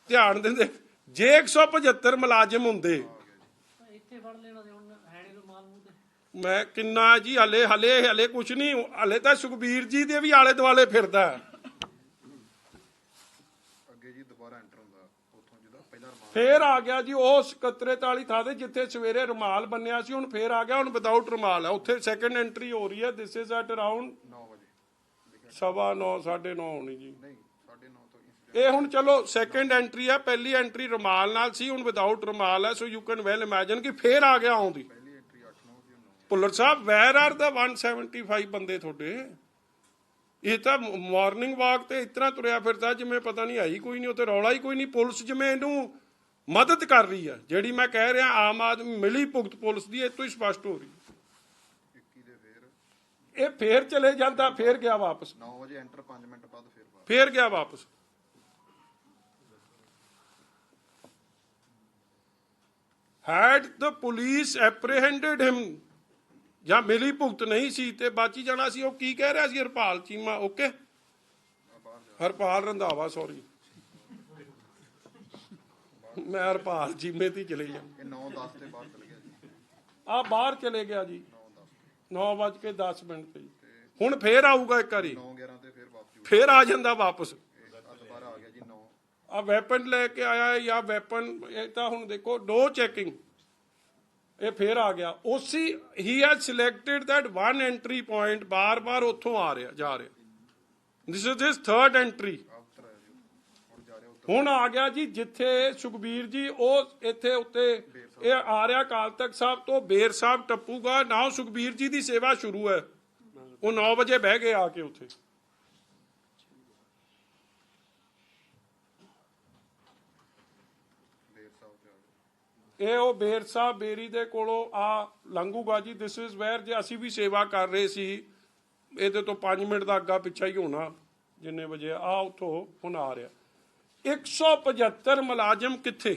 S1: ਧਿਆਨ ਦਿੰਦੇ। ਜੇ 175 ਮੁਲਾਜ਼ਮ ਹੁੰਦੇ।
S4: ਇੱਥੇ ਫੜ ਲੈਣਾ ਤੇ ਹੁਣ ਹੈ ਨਹੀਂ ਰੁਮਾਲ ਮੂੰਹ ਤੇ।
S1: ਮੈਂ ਕਿੰਨਾ ਜੀ ਹਲੇ ਹਲੇ ਹਲੇ ਕੁਛ ਨਹੀਂ ਹਲੇ ਤਾਂ ਸੁਖਬੀਰ ਜੀ ਦੇ ਵੀ ਆਲੇ ਦੁਆਲੇ ਫਿਰਦਾ। ਹੈ।
S2: ਅੱਗੇ ਜੀ ਦੁਬਾਰਾ ਐਂਟਰ ਹੁੰਦਾ ਉੱਥੋਂ ਜਿਹਦਾ ਪਹਿਲਾ ਰਮਾਨ
S1: ਫੇਰ ਆ ਗਿਆ ਜੀ ਉਸ ਕਤਰੇਤ ਵਾਲੀ ਥਾਂ ਤੇ ਜਿੱਥੇ ਸਵੇਰੇ ਰੁਮਾਲ ਬੰਨਿਆ ਸੀ ਹੁਣ ਫੇਰ ਆ ਗਿਆ ਹੁਣ ਵਿਦਆਊਟ ਰੁਮਾਲ ਹੈ ਉੱਥੇ ਸੈਕੰਡ ਐਂਟਰੀ ਹੋ ਰਹੀ ਹੈ ਦਿਸ ਇਜ਼ ਐਟ ਅਰਾਊਂਡ
S2: 9 ਵਜੇ।
S1: ਸਵਾ 9 9:30 ਹੋਣੀ ਜੀ।
S2: ਨਹੀਂ 9:30 ਤੋਂ incident
S1: ਇਹ ਹੁਣ ਚਲੋ ਸੈਕੰਡ ਐਂਟਰੀ ਹੈ ਪਹਿਲੀ ਐਂਟਰੀ ਰੁਮਾਲ ਨਾਲ ਸੀ ਹੁਣ ਵਿਦਆਊਟ ਰੁਮਾਲ ਹੈ so you can well imagine ਕਿ ਫੇਰ ਆ ਗਿਆ ਆਉਂਦੀ।
S2: ਪਹਿਲੀ ਐਂਟਰੀ 8 9 ਦੀ 9
S1: ਭੁੱਲਰ ਸਾਹਿਬ ਵੈਰ ਆਰ ਦਾ 175 ਬੰਦੇ ਤੁਹਾਡੇ? ਇਹ ਤਾਂ ਮਾਰਨਿੰਗ ਵਾਕ ਤੇ ਇਤਨਾ ਤੁਰਿਆ ਫਿਰਦਾ ਜਿਵੇਂ ਪਤਾ ਨਹੀਂ ਆਈ ਕੋਈ ਨਹੀਂ ਉੱਥੇ ਰੌਲਾ ਹੀ ਕੋਈ ਨਹੀਂ ਪੁਲਿਸ ਜਿਵੇਂ ਇਹਨੂੰ ਮਦਦ ਕਰ ਰਹੀ ਹੈ ਜਿਹੜੀ ਮੈਂ ਕਹਿ ਰਿਹਾ ਆਮ ਆਦਮੀ ਮਿਲੀ ਭੁਗਤ ਪੁਲਿਸ ਦੀ ਇਹ ਤੋਂ ਹੀ ਸਪਸ਼ਟ ਹੋ ਰਹੀ। ਹੈ
S2: 21 ਦੇ ਫੇਰ
S1: ਇਹ ਫੇਰ ਚਲੇ ਜਾਂਦਾ ਫੇਰ ਗਿਆ ਵਾਪਸ।
S2: 9 ਵਜੇ ਐਂਟਰ 5 ਮਿੰਟ ਬਾਅਦ ਫੇਰ
S1: ਫੇਰ ਗਿਆ ਵਾਪਸ। Had the police apprehended him? ਜਾਂ ਮਿਲੀ ਭੁਗਤ ਨਹੀਂ ਸੀ ਤੇ ਬਾਚੀ ਜਾਣਾ ਸੀ? ਉਹ ਕੀ ਕਹਿ ਰਿਹਾ ਸੀ? ਹਰਪਾਲ ਚੀਮਾ ਓਕੇ? ਹਰਪਾਲ ਰੰਧਾਵਾ ਸੌਰੀ ਮੈਂ ਹਰਪਾਲ ਚੀਮੇ ਤੇ ਚਲੇ ਜਾ
S2: ਇਹ 9 10 ਤੇ ਬਾਹਰ ਚਲ ਗਿਆ ਜੀ।
S1: ਆ ਬਾਹਰ ਚਲੇ ਗਿਆ ਜੀ।
S2: 9 10
S1: 9:10
S2: ਤੇ
S1: ਮਿੰਟ ਤੇ। ਹੁਣ ਫੇਰ ਆਊਗਾ ਇੱਕ ਵਾਰੀ।
S2: 9 11 ਤੇ ਫੇਰ ਵਾਪਸ
S1: ਫੇਰ ਆ ਜਾਂਦਾ ਵਾਪਸ।
S2: ਦੁਬਾਰਾ ਆ ਗਿਆ ਜੀ 9
S1: ਆ ਵੈਪਨ ਲੈ ਕੇ ਆਇਆ ਹੈ ਜਾਂ ਵੈਪਨ ਇਹ ਤਾਂ ਹੁਣ ਦੇਖੋ ਨੋ ਚੈਕਿੰਗ ਇਹ ਫੇਰ ਆ ਗਿਆ। ਉਸੀ ਹੀ has selected that one entry point ਬਾਰ-ਬਾਰ ਉੱਥੋਂ ਆ ਰਿਹਾ, ਜਾ ਰਿਹਾ। This is his third entry
S2: ਜੀ ਹੁਣ
S1: ਹੁਣ ਆ ਗਿਆ ਜੀ, ਜਿੱਥੇ ਸੁਖਬੀਰ ਜੀ, ਉਹ ਇੱਥੇ ਉੱਤੇ ਇਹ ਆ ਰਿਹਾ ਕਾਲ ਤੱਕ ਸਾਹਿਬ ਤੋਂ ਬੇਰ ਸਾਹਿਬ ਟੱਪੂਗਾ। ਨਾ ਸੁਖਬੀਰ ਜੀ ਦੀ ਸੇਵਾ ਸ਼ੁਰੂ ਹੈ। ਉਹ 9 ਵਜੇ ਬਹਿ ਗਏ ਆ ਕੇ ਉੱਥੇ
S2: ਦੇਰ ਸਾਹਿਬ ਤੇ ਆ ਗਿਆ
S1: ਇਹ ਉਹ ਬੇਰ ਸਾਹਿਬ ਬੇਰੀ ਦੇ ਕੋਲੋਂ ਆ ਲੰਘੂਗਾ ਜੀ ਦਿਸ ਇਜ਼ ਵੇਅਰ ਜੇ ਅਸੀਂ ਵੀ ਸੇਵਾ ਕਰ ਰਹੇ ਸੀ, ਇਹਦੇ ਤੋਂ 5 ਮਿੰਟ ਦਾ ਅੱਗਾ ਪਿੱਛਾ ਹੀ ਹੋਣਾ, ਜਿੰਨੇ ਵਜੇ ਆ ਉੱਥੋਂ ਹੁਣ ਆ ਰਿਹਾ। 175 ਮੁਲਾਜ਼ਮ ਕਿੱਥੇ?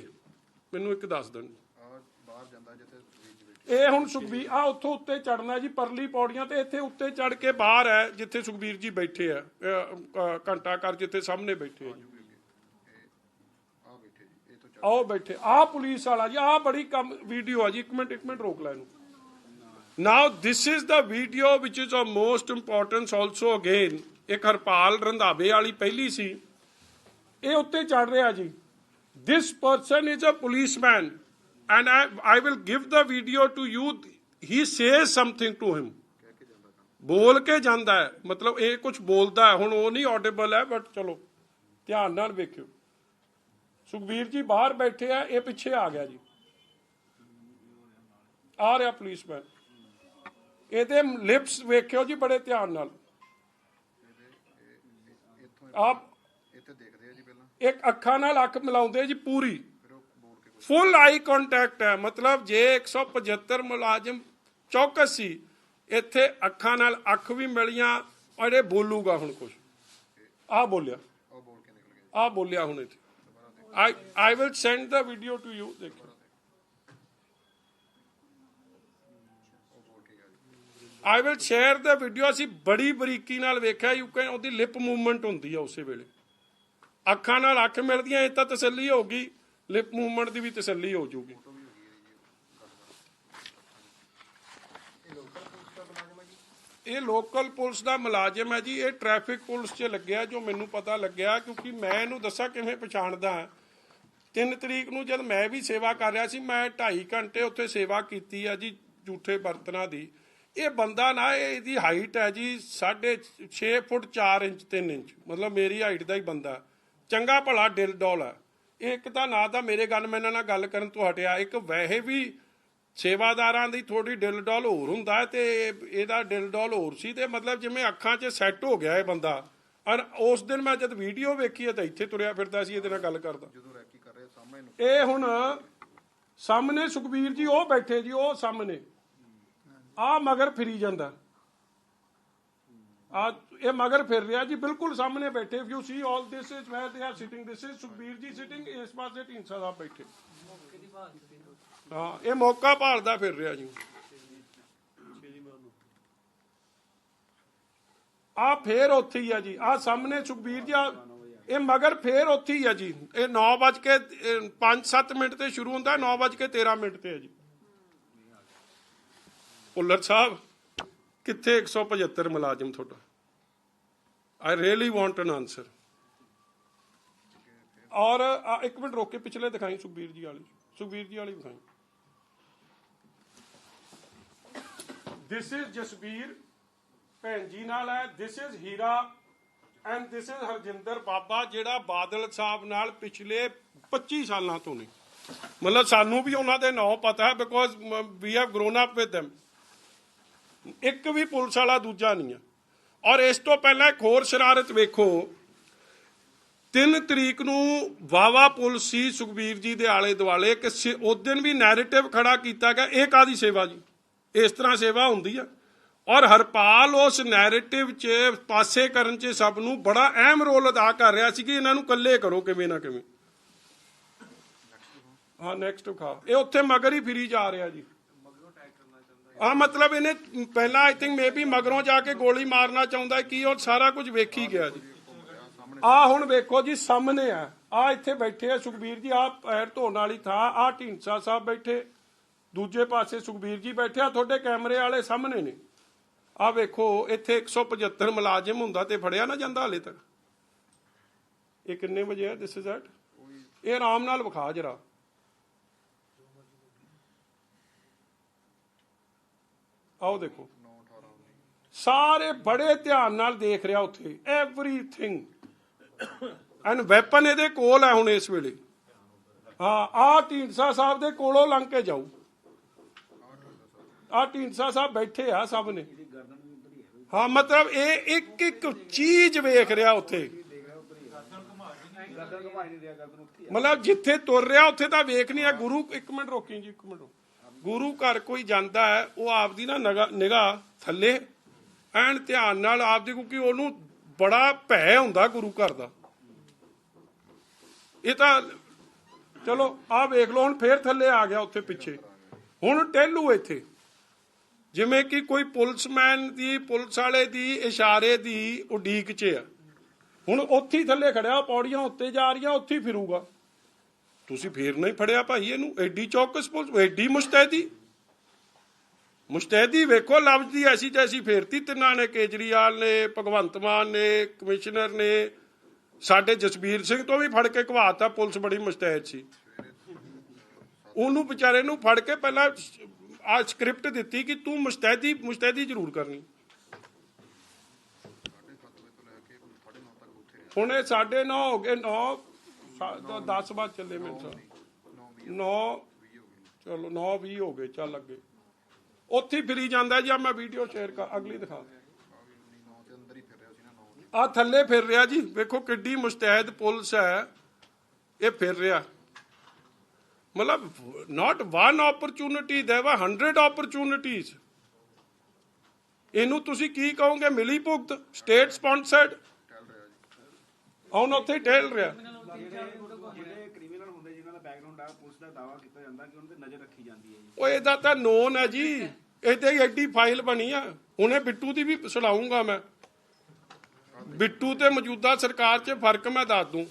S1: ਮੈਨੂੰ ਇੱਕ ਦੱਸ ਦੇਣ
S2: ਬਾਹਰ ਜਾਂਦਾ ਜਿੱਥੇ
S1: ਇਹ ਹੁਣ ਸੁਖਬੀਰ, ਆ ਉੱਥੋਂ ਉੱਤੇ ਚੜਨਾ ਜੀ, ਪਰਲੀ ਪੌੜੀਆਂ ਤੇ, ਇੱਥੇ ਉੱਤੇ ਚੜ ਕੇ ਬਾਹਰ ਹੈ, ਜਿੱਥੇ ਸੁਖਬੀਰ ਜੀ ਬੈਠੇ ਆ ਘੰਟਾ ਘਰ ਜਿੱਥੇ ਸਾਹਮਣੇ ਬੈਠੇ ਆ ਜੀ
S2: ਆ ਬੈਠੇ ਜੀ ਇਹ ਤੋਂ ਚੱਲ
S1: ਆਓ ਬੈਠੇ। ਆ ਪੁਲਿਸ ਵਾਲਾ ਜੀ ਆ ਬੜੀ ਕੰਮ ਵੀਡੀਓ ਆ ਜੀ। ਇੱਕ ਮਿੰਟ ਇੱਕ ਮਿੰਟ ਰੋਕ ਲੈ ਇਹਨੂੰ। Now this is the video which is of most importance also again ਇੱਕ ਹਰਪਾਲ ਰੰਧਾਵੇ ਵਾਲੀ ਪਹਿਲੀ ਸੀ। ਇਹ ਉੱਤੇ ਚੜ ਰਿਹਾ ਜੀ। This person is a policeman and I, I will give the video to you he says something to him ਬੋਲ ਕੇ ਜਾਂਦਾ ਹੈ। ਮਤਲਬ ਇਹ ਕੁਝ ਬੋਲਦਾ ਹੈ। ਹੁਣ ਉਹ ਨਹੀਂ ਆਡੀਬਲ ਹੈ ਬਟ ਚਲੋ। ਧਿਆਨ ਨਾਲ ਵੇਖਿਓ। ਸੁਖਬੀਰ ਜੀ ਬਾਹਰ ਬੈਠੇ ਆ, ਇਹ ਪਿੱਛੇ ਆ ਗਿਆ ਜੀ। ਆ ਰਿਹਾ ਪੁਲਿਸਮੈਨ ਇਹਦੇ ਲਿਪਸ ਵੇਖਿਓ ਜੀ ਬੜੇ ਧਿਆਨ ਨਾਲ।
S2: ਇੱਥੋਂ
S1: ਆਪ
S2: ਇੱਥੇ ਦੇਖਦੇ ਆ ਜੀ ਪਹਿਲਾਂ
S1: ਇੱਕ ਅੱਖਾਂ ਨਾਲ ਅੱਖ ਮਿਲਾਉਂਦੇ ਜੀ ਪੂਰੀ। ਫੁੱਲ ਆਈ ਕੰਟੈਕਟ ਹੈ। ਮਤਲਬ ਜੇ 175 ਮੁਲਾਜ਼ਮ ਚੌਕਸ ਸੀ, ਇੱਥੇ ਅੱਖਾਂ ਨਾਲ ਅੱਖ ਵੀ ਮਿਲੀਆਂ ਔਰ ਇਹ ਬੋਲੂਗਾ ਹੁਣ ਕੁਝ ਆ ਬੋਲਿਆ।
S2: ਉਹ ਬੋਲ ਕੇ ਨਿਕਲ ਗਿਆ
S1: ਆ ਬੋਲਿਆ ਹੁਣ ਇੱਥੇ।
S2: ਦੁਬਾਰਾ ਦੇਖ
S1: I I will send the video to you ਦੇਖੋ I will share the video ਅਸੀਂ ਬੜੀ ਬਰੀਕੀ ਨਾਲ ਵੇਖਿਆ ਯੂ ਕੈਨ ਉਹਦੀ ਲਿਪ ਮੂਵਮੈਂਟ ਹੁੰਦੀ ਆ ਉਸੇ ਵੇਲੇ ਅੱਖਾਂ ਨਾਲ ਅੱਖ ਮਿਲਦੀਆਂ ਇਹ ਤਾਂ ਤਸੱਲੀ ਹੋਗੀ ਲਿਪ ਮੂਵਮੈਂਟ ਦੀ ਵੀ ਤਸੱਲੀ ਹੋ ਜਾਊਗੀ
S2: ਇਹ ਲੋਕਲ ਪੁਲਿਸ ਦਾ ਮੁਲਾਜ਼ਮ ਹੈ ਜੀ
S1: ਇਹ ਟ੍ਰੈਫਿਕ ਪੁਲਿਸ 'ਚ ਲੱਗਿਆ ਜੋ ਮੈਨੂੰ ਪਤਾ ਲੱਗਿਆ ਕਿਉਂਕਿ ਮੈਂ ਇਹਨੂੰ ਦੱਸਾਂ ਕਿਵੇਂ ਪਛਾਣਦਾ ਹਾਂ 3 ਤਰੀਕ ਨੂੰ ਜਦ ਮੈਂ ਵੀ ਸੇਵਾ ਕਰ ਰਿਹਾ ਸੀ, ਮੈਂ 2.5 ਘੰਟੇ ਉੱਥੇ ਸੇਵਾ ਕੀਤੀ ਆ ਜੀ ਝੂਠੇ ਬਰਤਨਾਂ ਦੀ। ਇਹ ਬੰਦਾ ਨਾ ਇਹਦੀ ਹਾਈਟ ਹੈ ਜੀ 6.5 ਫੁੱਟ 4 ਇੰਚ 3 ਇੰਚ। ਮਤਲਬ ਮੇਰੀ ਹਾਈਟ ਦਾ ਹੀ ਬੰਦਾ। ਚੰਗਾ ਭਲਾ ਦਿਲ ਡੋਲ ਹੈ। ਇਹ ਇੱਕ ਤਾਂ ਨਾ ਤਾਂ ਮੇਰੇ ਗਨਮੈਨਾਂ ਨਾਲ ਗੱਲ ਕਰਨ ਤੋਂ ਹਟਿਆ, ਇੱਕ ਵੈਸੇ ਵੀ ਸੇਵਾਦਾਰਾਂ ਦੀ ਥੋੜੀ ਦਿਲ ਡੋਲ ਹੋਰ ਹੁੰਦਾ ਹੈ ਤੇ ਇਹ- ਇਹਦਾ ਦਿਲ ਡੋਲ ਹੋਰ ਸੀ ਤੇ ਮਤਲਬ ਜਿਵੇਂ ਅੱਖਾਂ 'ਚ ਸੈੱਟ ਹੋ ਗਿਆ ਇਹ ਬੰਦਾ। ਔਰ ਉਸ ਦਿਨ ਮੈਂ ਜਦ ਵੀਡੀਓ ਵੇਖੀ ਹੈ ਤਾਂ ਇੱਥੇ ਤੁਰਿਆ ਫਿਰਦਾ ਸੀ ਇਹਦੇ ਨਾਲ ਗੱਲ ਕਰਦਾ।
S2: ਜਦੋਂ ਰੈਕੀ ਕਰ ਰਹੇ ਸਾਹਮਣੇ ਨੂੰ
S1: ਇਹ ਹੁਣ ਸਾਹਮਣੇ ਸੁਖਬੀਰ ਜੀ ਉਹ ਬੈਠੇ ਜੀ ਉਹ ਸਾਹਮਣੇ। ਆ ਮਗਰ ਫਿਰੀ ਜਾਂਦਾ। ਆ ਇਹ ਮਗਰ ਫਿਰ ਰਿਹਾ ਜੀ ਬਿਲਕੁਲ ਸਾਹਮਣੇ ਬੈਠੇ। If you see all this is where they are sitting this is Sukhbir ji sitting is ਪਾਸੇ ਢੀਂਸਾ ਸਾਹਿਬ ਬੈਠੇ। ਹਾਂ ਇਹ ਮੌਕਾ ਭਾਲਦਾ ਫਿਰ ਰਿਹਾ ਜੀ। ਆ ਫੇਰ ਉੱਥੇ ਹੀ ਆ ਜੀ। ਆ ਸਾਹਮਣੇ ਸੁਖਬੀਰ ਜੀ, ਆ ਇਹ ਮਗਰ ਫੇਰ ਉੱਥੇ ਹੀ ਆ ਜੀ। ਇਹ 9:05-7 ਮਿੰਟ ਤੇ ਸ਼ੁਰੂ ਹੁੰਦਾ 9 ਵਜ ਕੇ 13 ਮਿੰਟ ਤੇ ਹੈ ਜੀ। ਭੁੱਲਰ ਸਾਹਿਬ, ਕਿੱਥੇ 175 ਮੁਲਾਜ਼ਮ ਤੁਹਾਡਾ? I really want an answer ਔਰ ਇੱਕ ਮਿੰਟ ਰੋਕ ਕੇ ਪਿਛਲੇ ਦਿਖਾਈ ਸੁਖਬੀਰ ਜੀ ਵਾਲੀ। ਸੁਖਬੀਰ ਜੀ ਵਾਲੀ ਦਿਖਾਈ ਦਿਸ ਇਜ਼ ਜਸਬੀਰ ਭੈਣ ਜੀ ਨਾਲ ਹੈ this is Heera and this is Harjinder ਬਾਬਾ, ਜਿਹੜਾ ਬਾਦਲ ਸਾਹਿਬ ਨਾਲ ਪਿਛਲੇ 25 ਸਾਲਾਂ ਤੋਂ ਨੇ। ਮਤਲਬ ਸਾਨੂੰ ਵੀ ਉਹਨਾਂ ਦੇ ਨਾਂ ਪਤਾ ਹੈ because we have grown up with them ਇੱਕ ਵੀ ਪੁਲਿਸ ਵਾਲਾ ਦੂਜਾ ਨਹੀਂ ਆ ਔਰ ਇਸ ਤੋਂ ਪਹਿਲਾਂ ਇੱਕ ਹੋਰ ਸ਼ਰਾਰਤ ਵੇਖੋ। 3 ਤਰੀਕ ਨੂੰ ਵਾਵਾ ਪੁਲਿਸ ਸੀ ਸੁਖਬੀਰ ਜੀ ਦੇ ਆਲੇ ਦੁਆਲੇ, ਕਿ ਉਸ ਦਿਨ ਵੀ ਨੈਰੇਟਿਵ ਖੜਾ ਕੀਤਾ ਗਿਆ, ਇਹ ਕਾਦੀ ਸੇਵਾ ਜੀ? ਇਸ ਤਰ੍ਹਾਂ ਸੇਵਾ ਹੁੰਦੀ ਆ ਔਰ ਹਰਪਾਲ ਉਸ ਨੈਰੇਟਿਵ 'ਚ, ਪਾਸੇ ਕਰਨ 'ਚ ਸਭ ਨੂੰ ਬੜਾ ਅਹਿਮ ਰੋਲ ਅਦਾ ਕਰ ਰਿਹਾ ਸੀ ਕਿ ਇਹਨਾਂ ਨੂੰ ਇਕੱਲੇ ਕਰੋ ਕਿਵੇਂ ਨਾ ਕਿਵੇਂ। ਹਾਂ ਨੈਕਸਟ ਖਾ ਇਹ ਉੱਥੇ ਮਗਰ ਹੀ ਫਿਰੀ ਜਾ ਰਿਹਾ ਜੀ। ਆ ਮਤਲਬ ਇਹਨੇ ਪਹਿਲਾਂ ਆਈ ਥਿੰਕ ਮੇਬੀ ਮਗਰੋਂ ਜਾ ਕੇ ਗੋਲੀ ਮਾਰਨਾ ਚਾਹੁੰਦਾ ਕੀ ਔਰ ਸਾਰਾ ਕੁਝ ਵੇਖੀ ਗਿਆ ਜੀ। ਆ ਹੁਣ ਵੇਖੋ ਜੀ, ਸਾਹਮਣੇ ਆ। ਆ ਇੱਥੇ ਬੈਠੇ ਆ ਸੁਖਬੀਰ ਜੀ, ਆ ਪੈਰ ਧੋਣ ਵਾਲੀ ਥਾਂ, ਆ ਢੀਂਸਾ ਸਾਹਿਬ ਬੈਠੇ। ਦੂਜੇ ਪਾਸੇ ਸੁਖਬੀਰ ਜੀ ਬੈਠੇ ਆ, ਤੁਹਾਡੇ ਕੈਮਰੇ ਵਾਲੇ ਸਾਹਮਣੇ ਨੇ। ਆ ਵੇਖੋ, ਇੱਥੇ 175 ਮੁਲਾਜ਼ਮ ਹੁੰਦਾ ਤੇ ਫੜਿਆ ਨਾ ਜਾਂਦਾ ਹਲੇ ਤੱਕ। ਇਹ ਕਿੰਨੇ ਵਜੇ ਆ? ਦਿਸ ਇਜ਼ ਐਟ ਇਹ ਆਰਾਮ ਨਾਲ ਵਿਖਾ ਜਰਾ। ਆਓ ਦੇਖੋ। ਸਾਰੇ ਬੜੇ ਧਿਆਨ ਨਾਲ ਦੇਖ ਰਿਹਾ ਉੱਥੇ। ਐਵਰੀਥਿੰਗ ਐਂਡ ਵੈਪਨ ਇਹਦੇ ਕੋਲ ਹੈ ਹੁਣ ਇਸ ਵੇਲੇ। ਹਾਂ ਆ ਢੀਂਡਸਾ ਸਾਹਿਬ ਦੇ ਕੋਲੋਂ ਲੰਘ ਕੇ ਜਾਊ ਆ ਢੀਂਡਸਾ ਸਾਹਿਬ ਬੈਠੇ ਆ ਸਭ ਨੇ। ਹਾਂ ਮਤਲਬ ਇਹ ਇੱਕ ਇੱਕ ਚੀਜ਼ ਵੇਖ ਰਿਹਾ ਉੱਥੇ। ਮਤਲਬ ਜਿੱਥੇ ਤੁਰ ਰਿਹਾ ਉੱਥੇ ਤਾਂ ਵੇਖ ਨਹੀਂ ਆ। ਗੁਰੂ ਇੱਕ ਮਿੰਟ ਰੋਕੀ ਜੀ ਇੱਕ ਮਿੰਟ। ਗੁਰੂ ਘਰ ਕੋਈ ਜਾਂਦਾ ਹੈ ਉਹ ਆਪਦੀ ਨਾ ਨਿਗਾਹ ਥੱਲੇ ਐਨ ਧਿਆਨ ਨਾਲ ਆਪਦੀ ਕਿਉਂਕਿ ਉਹਨੂੰ ਬੜਾ ਭੈ ਹੁੰਦਾ ਗੁਰੂ ਘਰ ਦਾ। ਇਹ ਤਾਂ ਚਲੋ ਆਹ ਵੇਖ ਲਓ ਹੁਣ ਫੇਰ ਥੱਲੇ ਆ ਗਿਆ ਉੱਥੇ ਪਿੱਛੇ। ਹੁਣ ਟਹਿਲੂ ਇੱਥੇ। ਜਿਵੇਂ ਕਿ ਕੋਈ ਪੁਲਿਸਮੈਨ ਦੀ, ਪੁਲਿਸ ਵਾਲੇ ਦੀ, ਇਸ਼ਾਰੇ ਦੀ ਉਡੀਕ 'ਚ ਆ। ਹੁਣ ਉੱਥੇ ਥੱਲੇ ਖੜਿਆ, ਪੌੜੀਆਂ ਉੱਤੇ ਜਾ ਰਹੀਆਂ, ਉੱਥੇ ਫਿਰੂਗਾ। ਤੁਸੀਂ ਫੇਰ ਨਹੀਂ ਫੜਿਆ ਭਾਈ ਇਹਨੂੰ? ਐਡੀ ਚੌਕਸ ਪੁਲਿਸ ਐਡੀ ਮੁਸ਼ਤੈਦੀ। ਮੁਸ਼ਤੈਦੀ ਵੇਖੋ, ਲਫ਼ਜ਼ ਦੀ ਐਸੀ ਜੈਸੀ ਫੇਰਤੀ। ਤਿੰਨਾਂ ਨੇ, ਕੇਜਰੀਵਾਲ ਨੇ, ਭਗਵੰਤ ਮਾਨ ਨੇ, ਕਮਿਸ਼ਨਰ ਨੇ, ਸਾਡੇ ਜਸਬੀਰ ਸਿੰਘ ਤੋਂ ਵੀ ਫੜ ਕੇ ਘਵਾਤਾ। ਪੁਲਿਸ ਬੜੀ ਮੁਸ਼ਤੈਦ ਸੀ। ਉਹਨੂੰ ਵਿਚਾਰੇ ਨੂੰ ਫੜ ਕੇ ਪਹਿਲਾਂ ਆ ਸਕ੍ਰਿਪਟ ਦਿੱਤੀ ਕਿ ਤੂੰ ਮੁਸ਼ਤੈਦੀ ਮੁਸ਼ਤੈਦੀ ਜ਼ਰੂਰ ਕਰਨੀ।
S2: 7:30 ਵਜੇ ਤੋਂ ਲੈ ਕੇ 9:30 ਤੱਕ ਉੱਥੇ ਰਹੇ
S1: ਹੁਣ ਇਹ 9:30 ਹੋ ਗਏ 9 10 ਬਾਅਦ ਚੱਲੇ ਮੇਰੇ ਸਾਹ 9 ਚਲੋ 9 20 ਹੋ ਗਏ ਚੱਲ ਅੱਗੇ। ਉੱਥੇ ਫਿਰੀ ਜਾਂਦਾ ਜੀ ਆ ਮੈਂ ਵੀਡੀਓ ਸ਼ੇਅਰ ਕਰ ਅਗਲੀ ਦਿਖਾ।
S2: 9 ਤੇ ਅੰਦਰ ਹੀ ਫਿਰ ਰਿਹਾ ਸੀ ਨਾ 9
S1: ਆ ਥੱਲੇ ਫਿਰ ਰਿਹਾ ਜੀ ਵੇਖੋ ਕਿੱਡੀ ਮੁਸਤੈਦ ਪੁਲਿਸ ਹੈ ਇਹ ਫਿਰ ਰਿਹਾ। ਮਤਲਬ ਨਾਟ ਵਨ ਓਪਰਚੁਨਿਟੀ ਦੇਰ ਵਾ 100 ਓਪਰਚੁਨਿਟੀਜ਼ ਇਹਨੂੰ ਤੁਸੀਂ ਕੀ ਕਹੋਗੇ? ਮਿਲੀ ਭੁਗਤ? ਸਟੇਟ ਸਪਾਂਸਰਡ ਹੁਣ ਉੱਥੇ ਟਹਿਲ ਰਿਹਾ? ਉਹ ਇਹਦਾ ਤਾਂ ਨੋਨ ਹੈ ਜੀ। ਇਹਦੇ ਹੀ ਐਡੀ ਫਾਈਲ ਬਣੀ ਆ। ਹੁਣੇ ਬਿੱਟੂ ਦੀ ਵੀ ਸੁਣਾਉਂਗਾ ਮੈਂ। ਬਿੱਟੂ ਤੇ ਮੌਜੂਦਾ ਸਰਕਾਰ 'ਚ ਫ਼ਰਕ ਮੈਂ ਦੱਸ ਦੂੰ।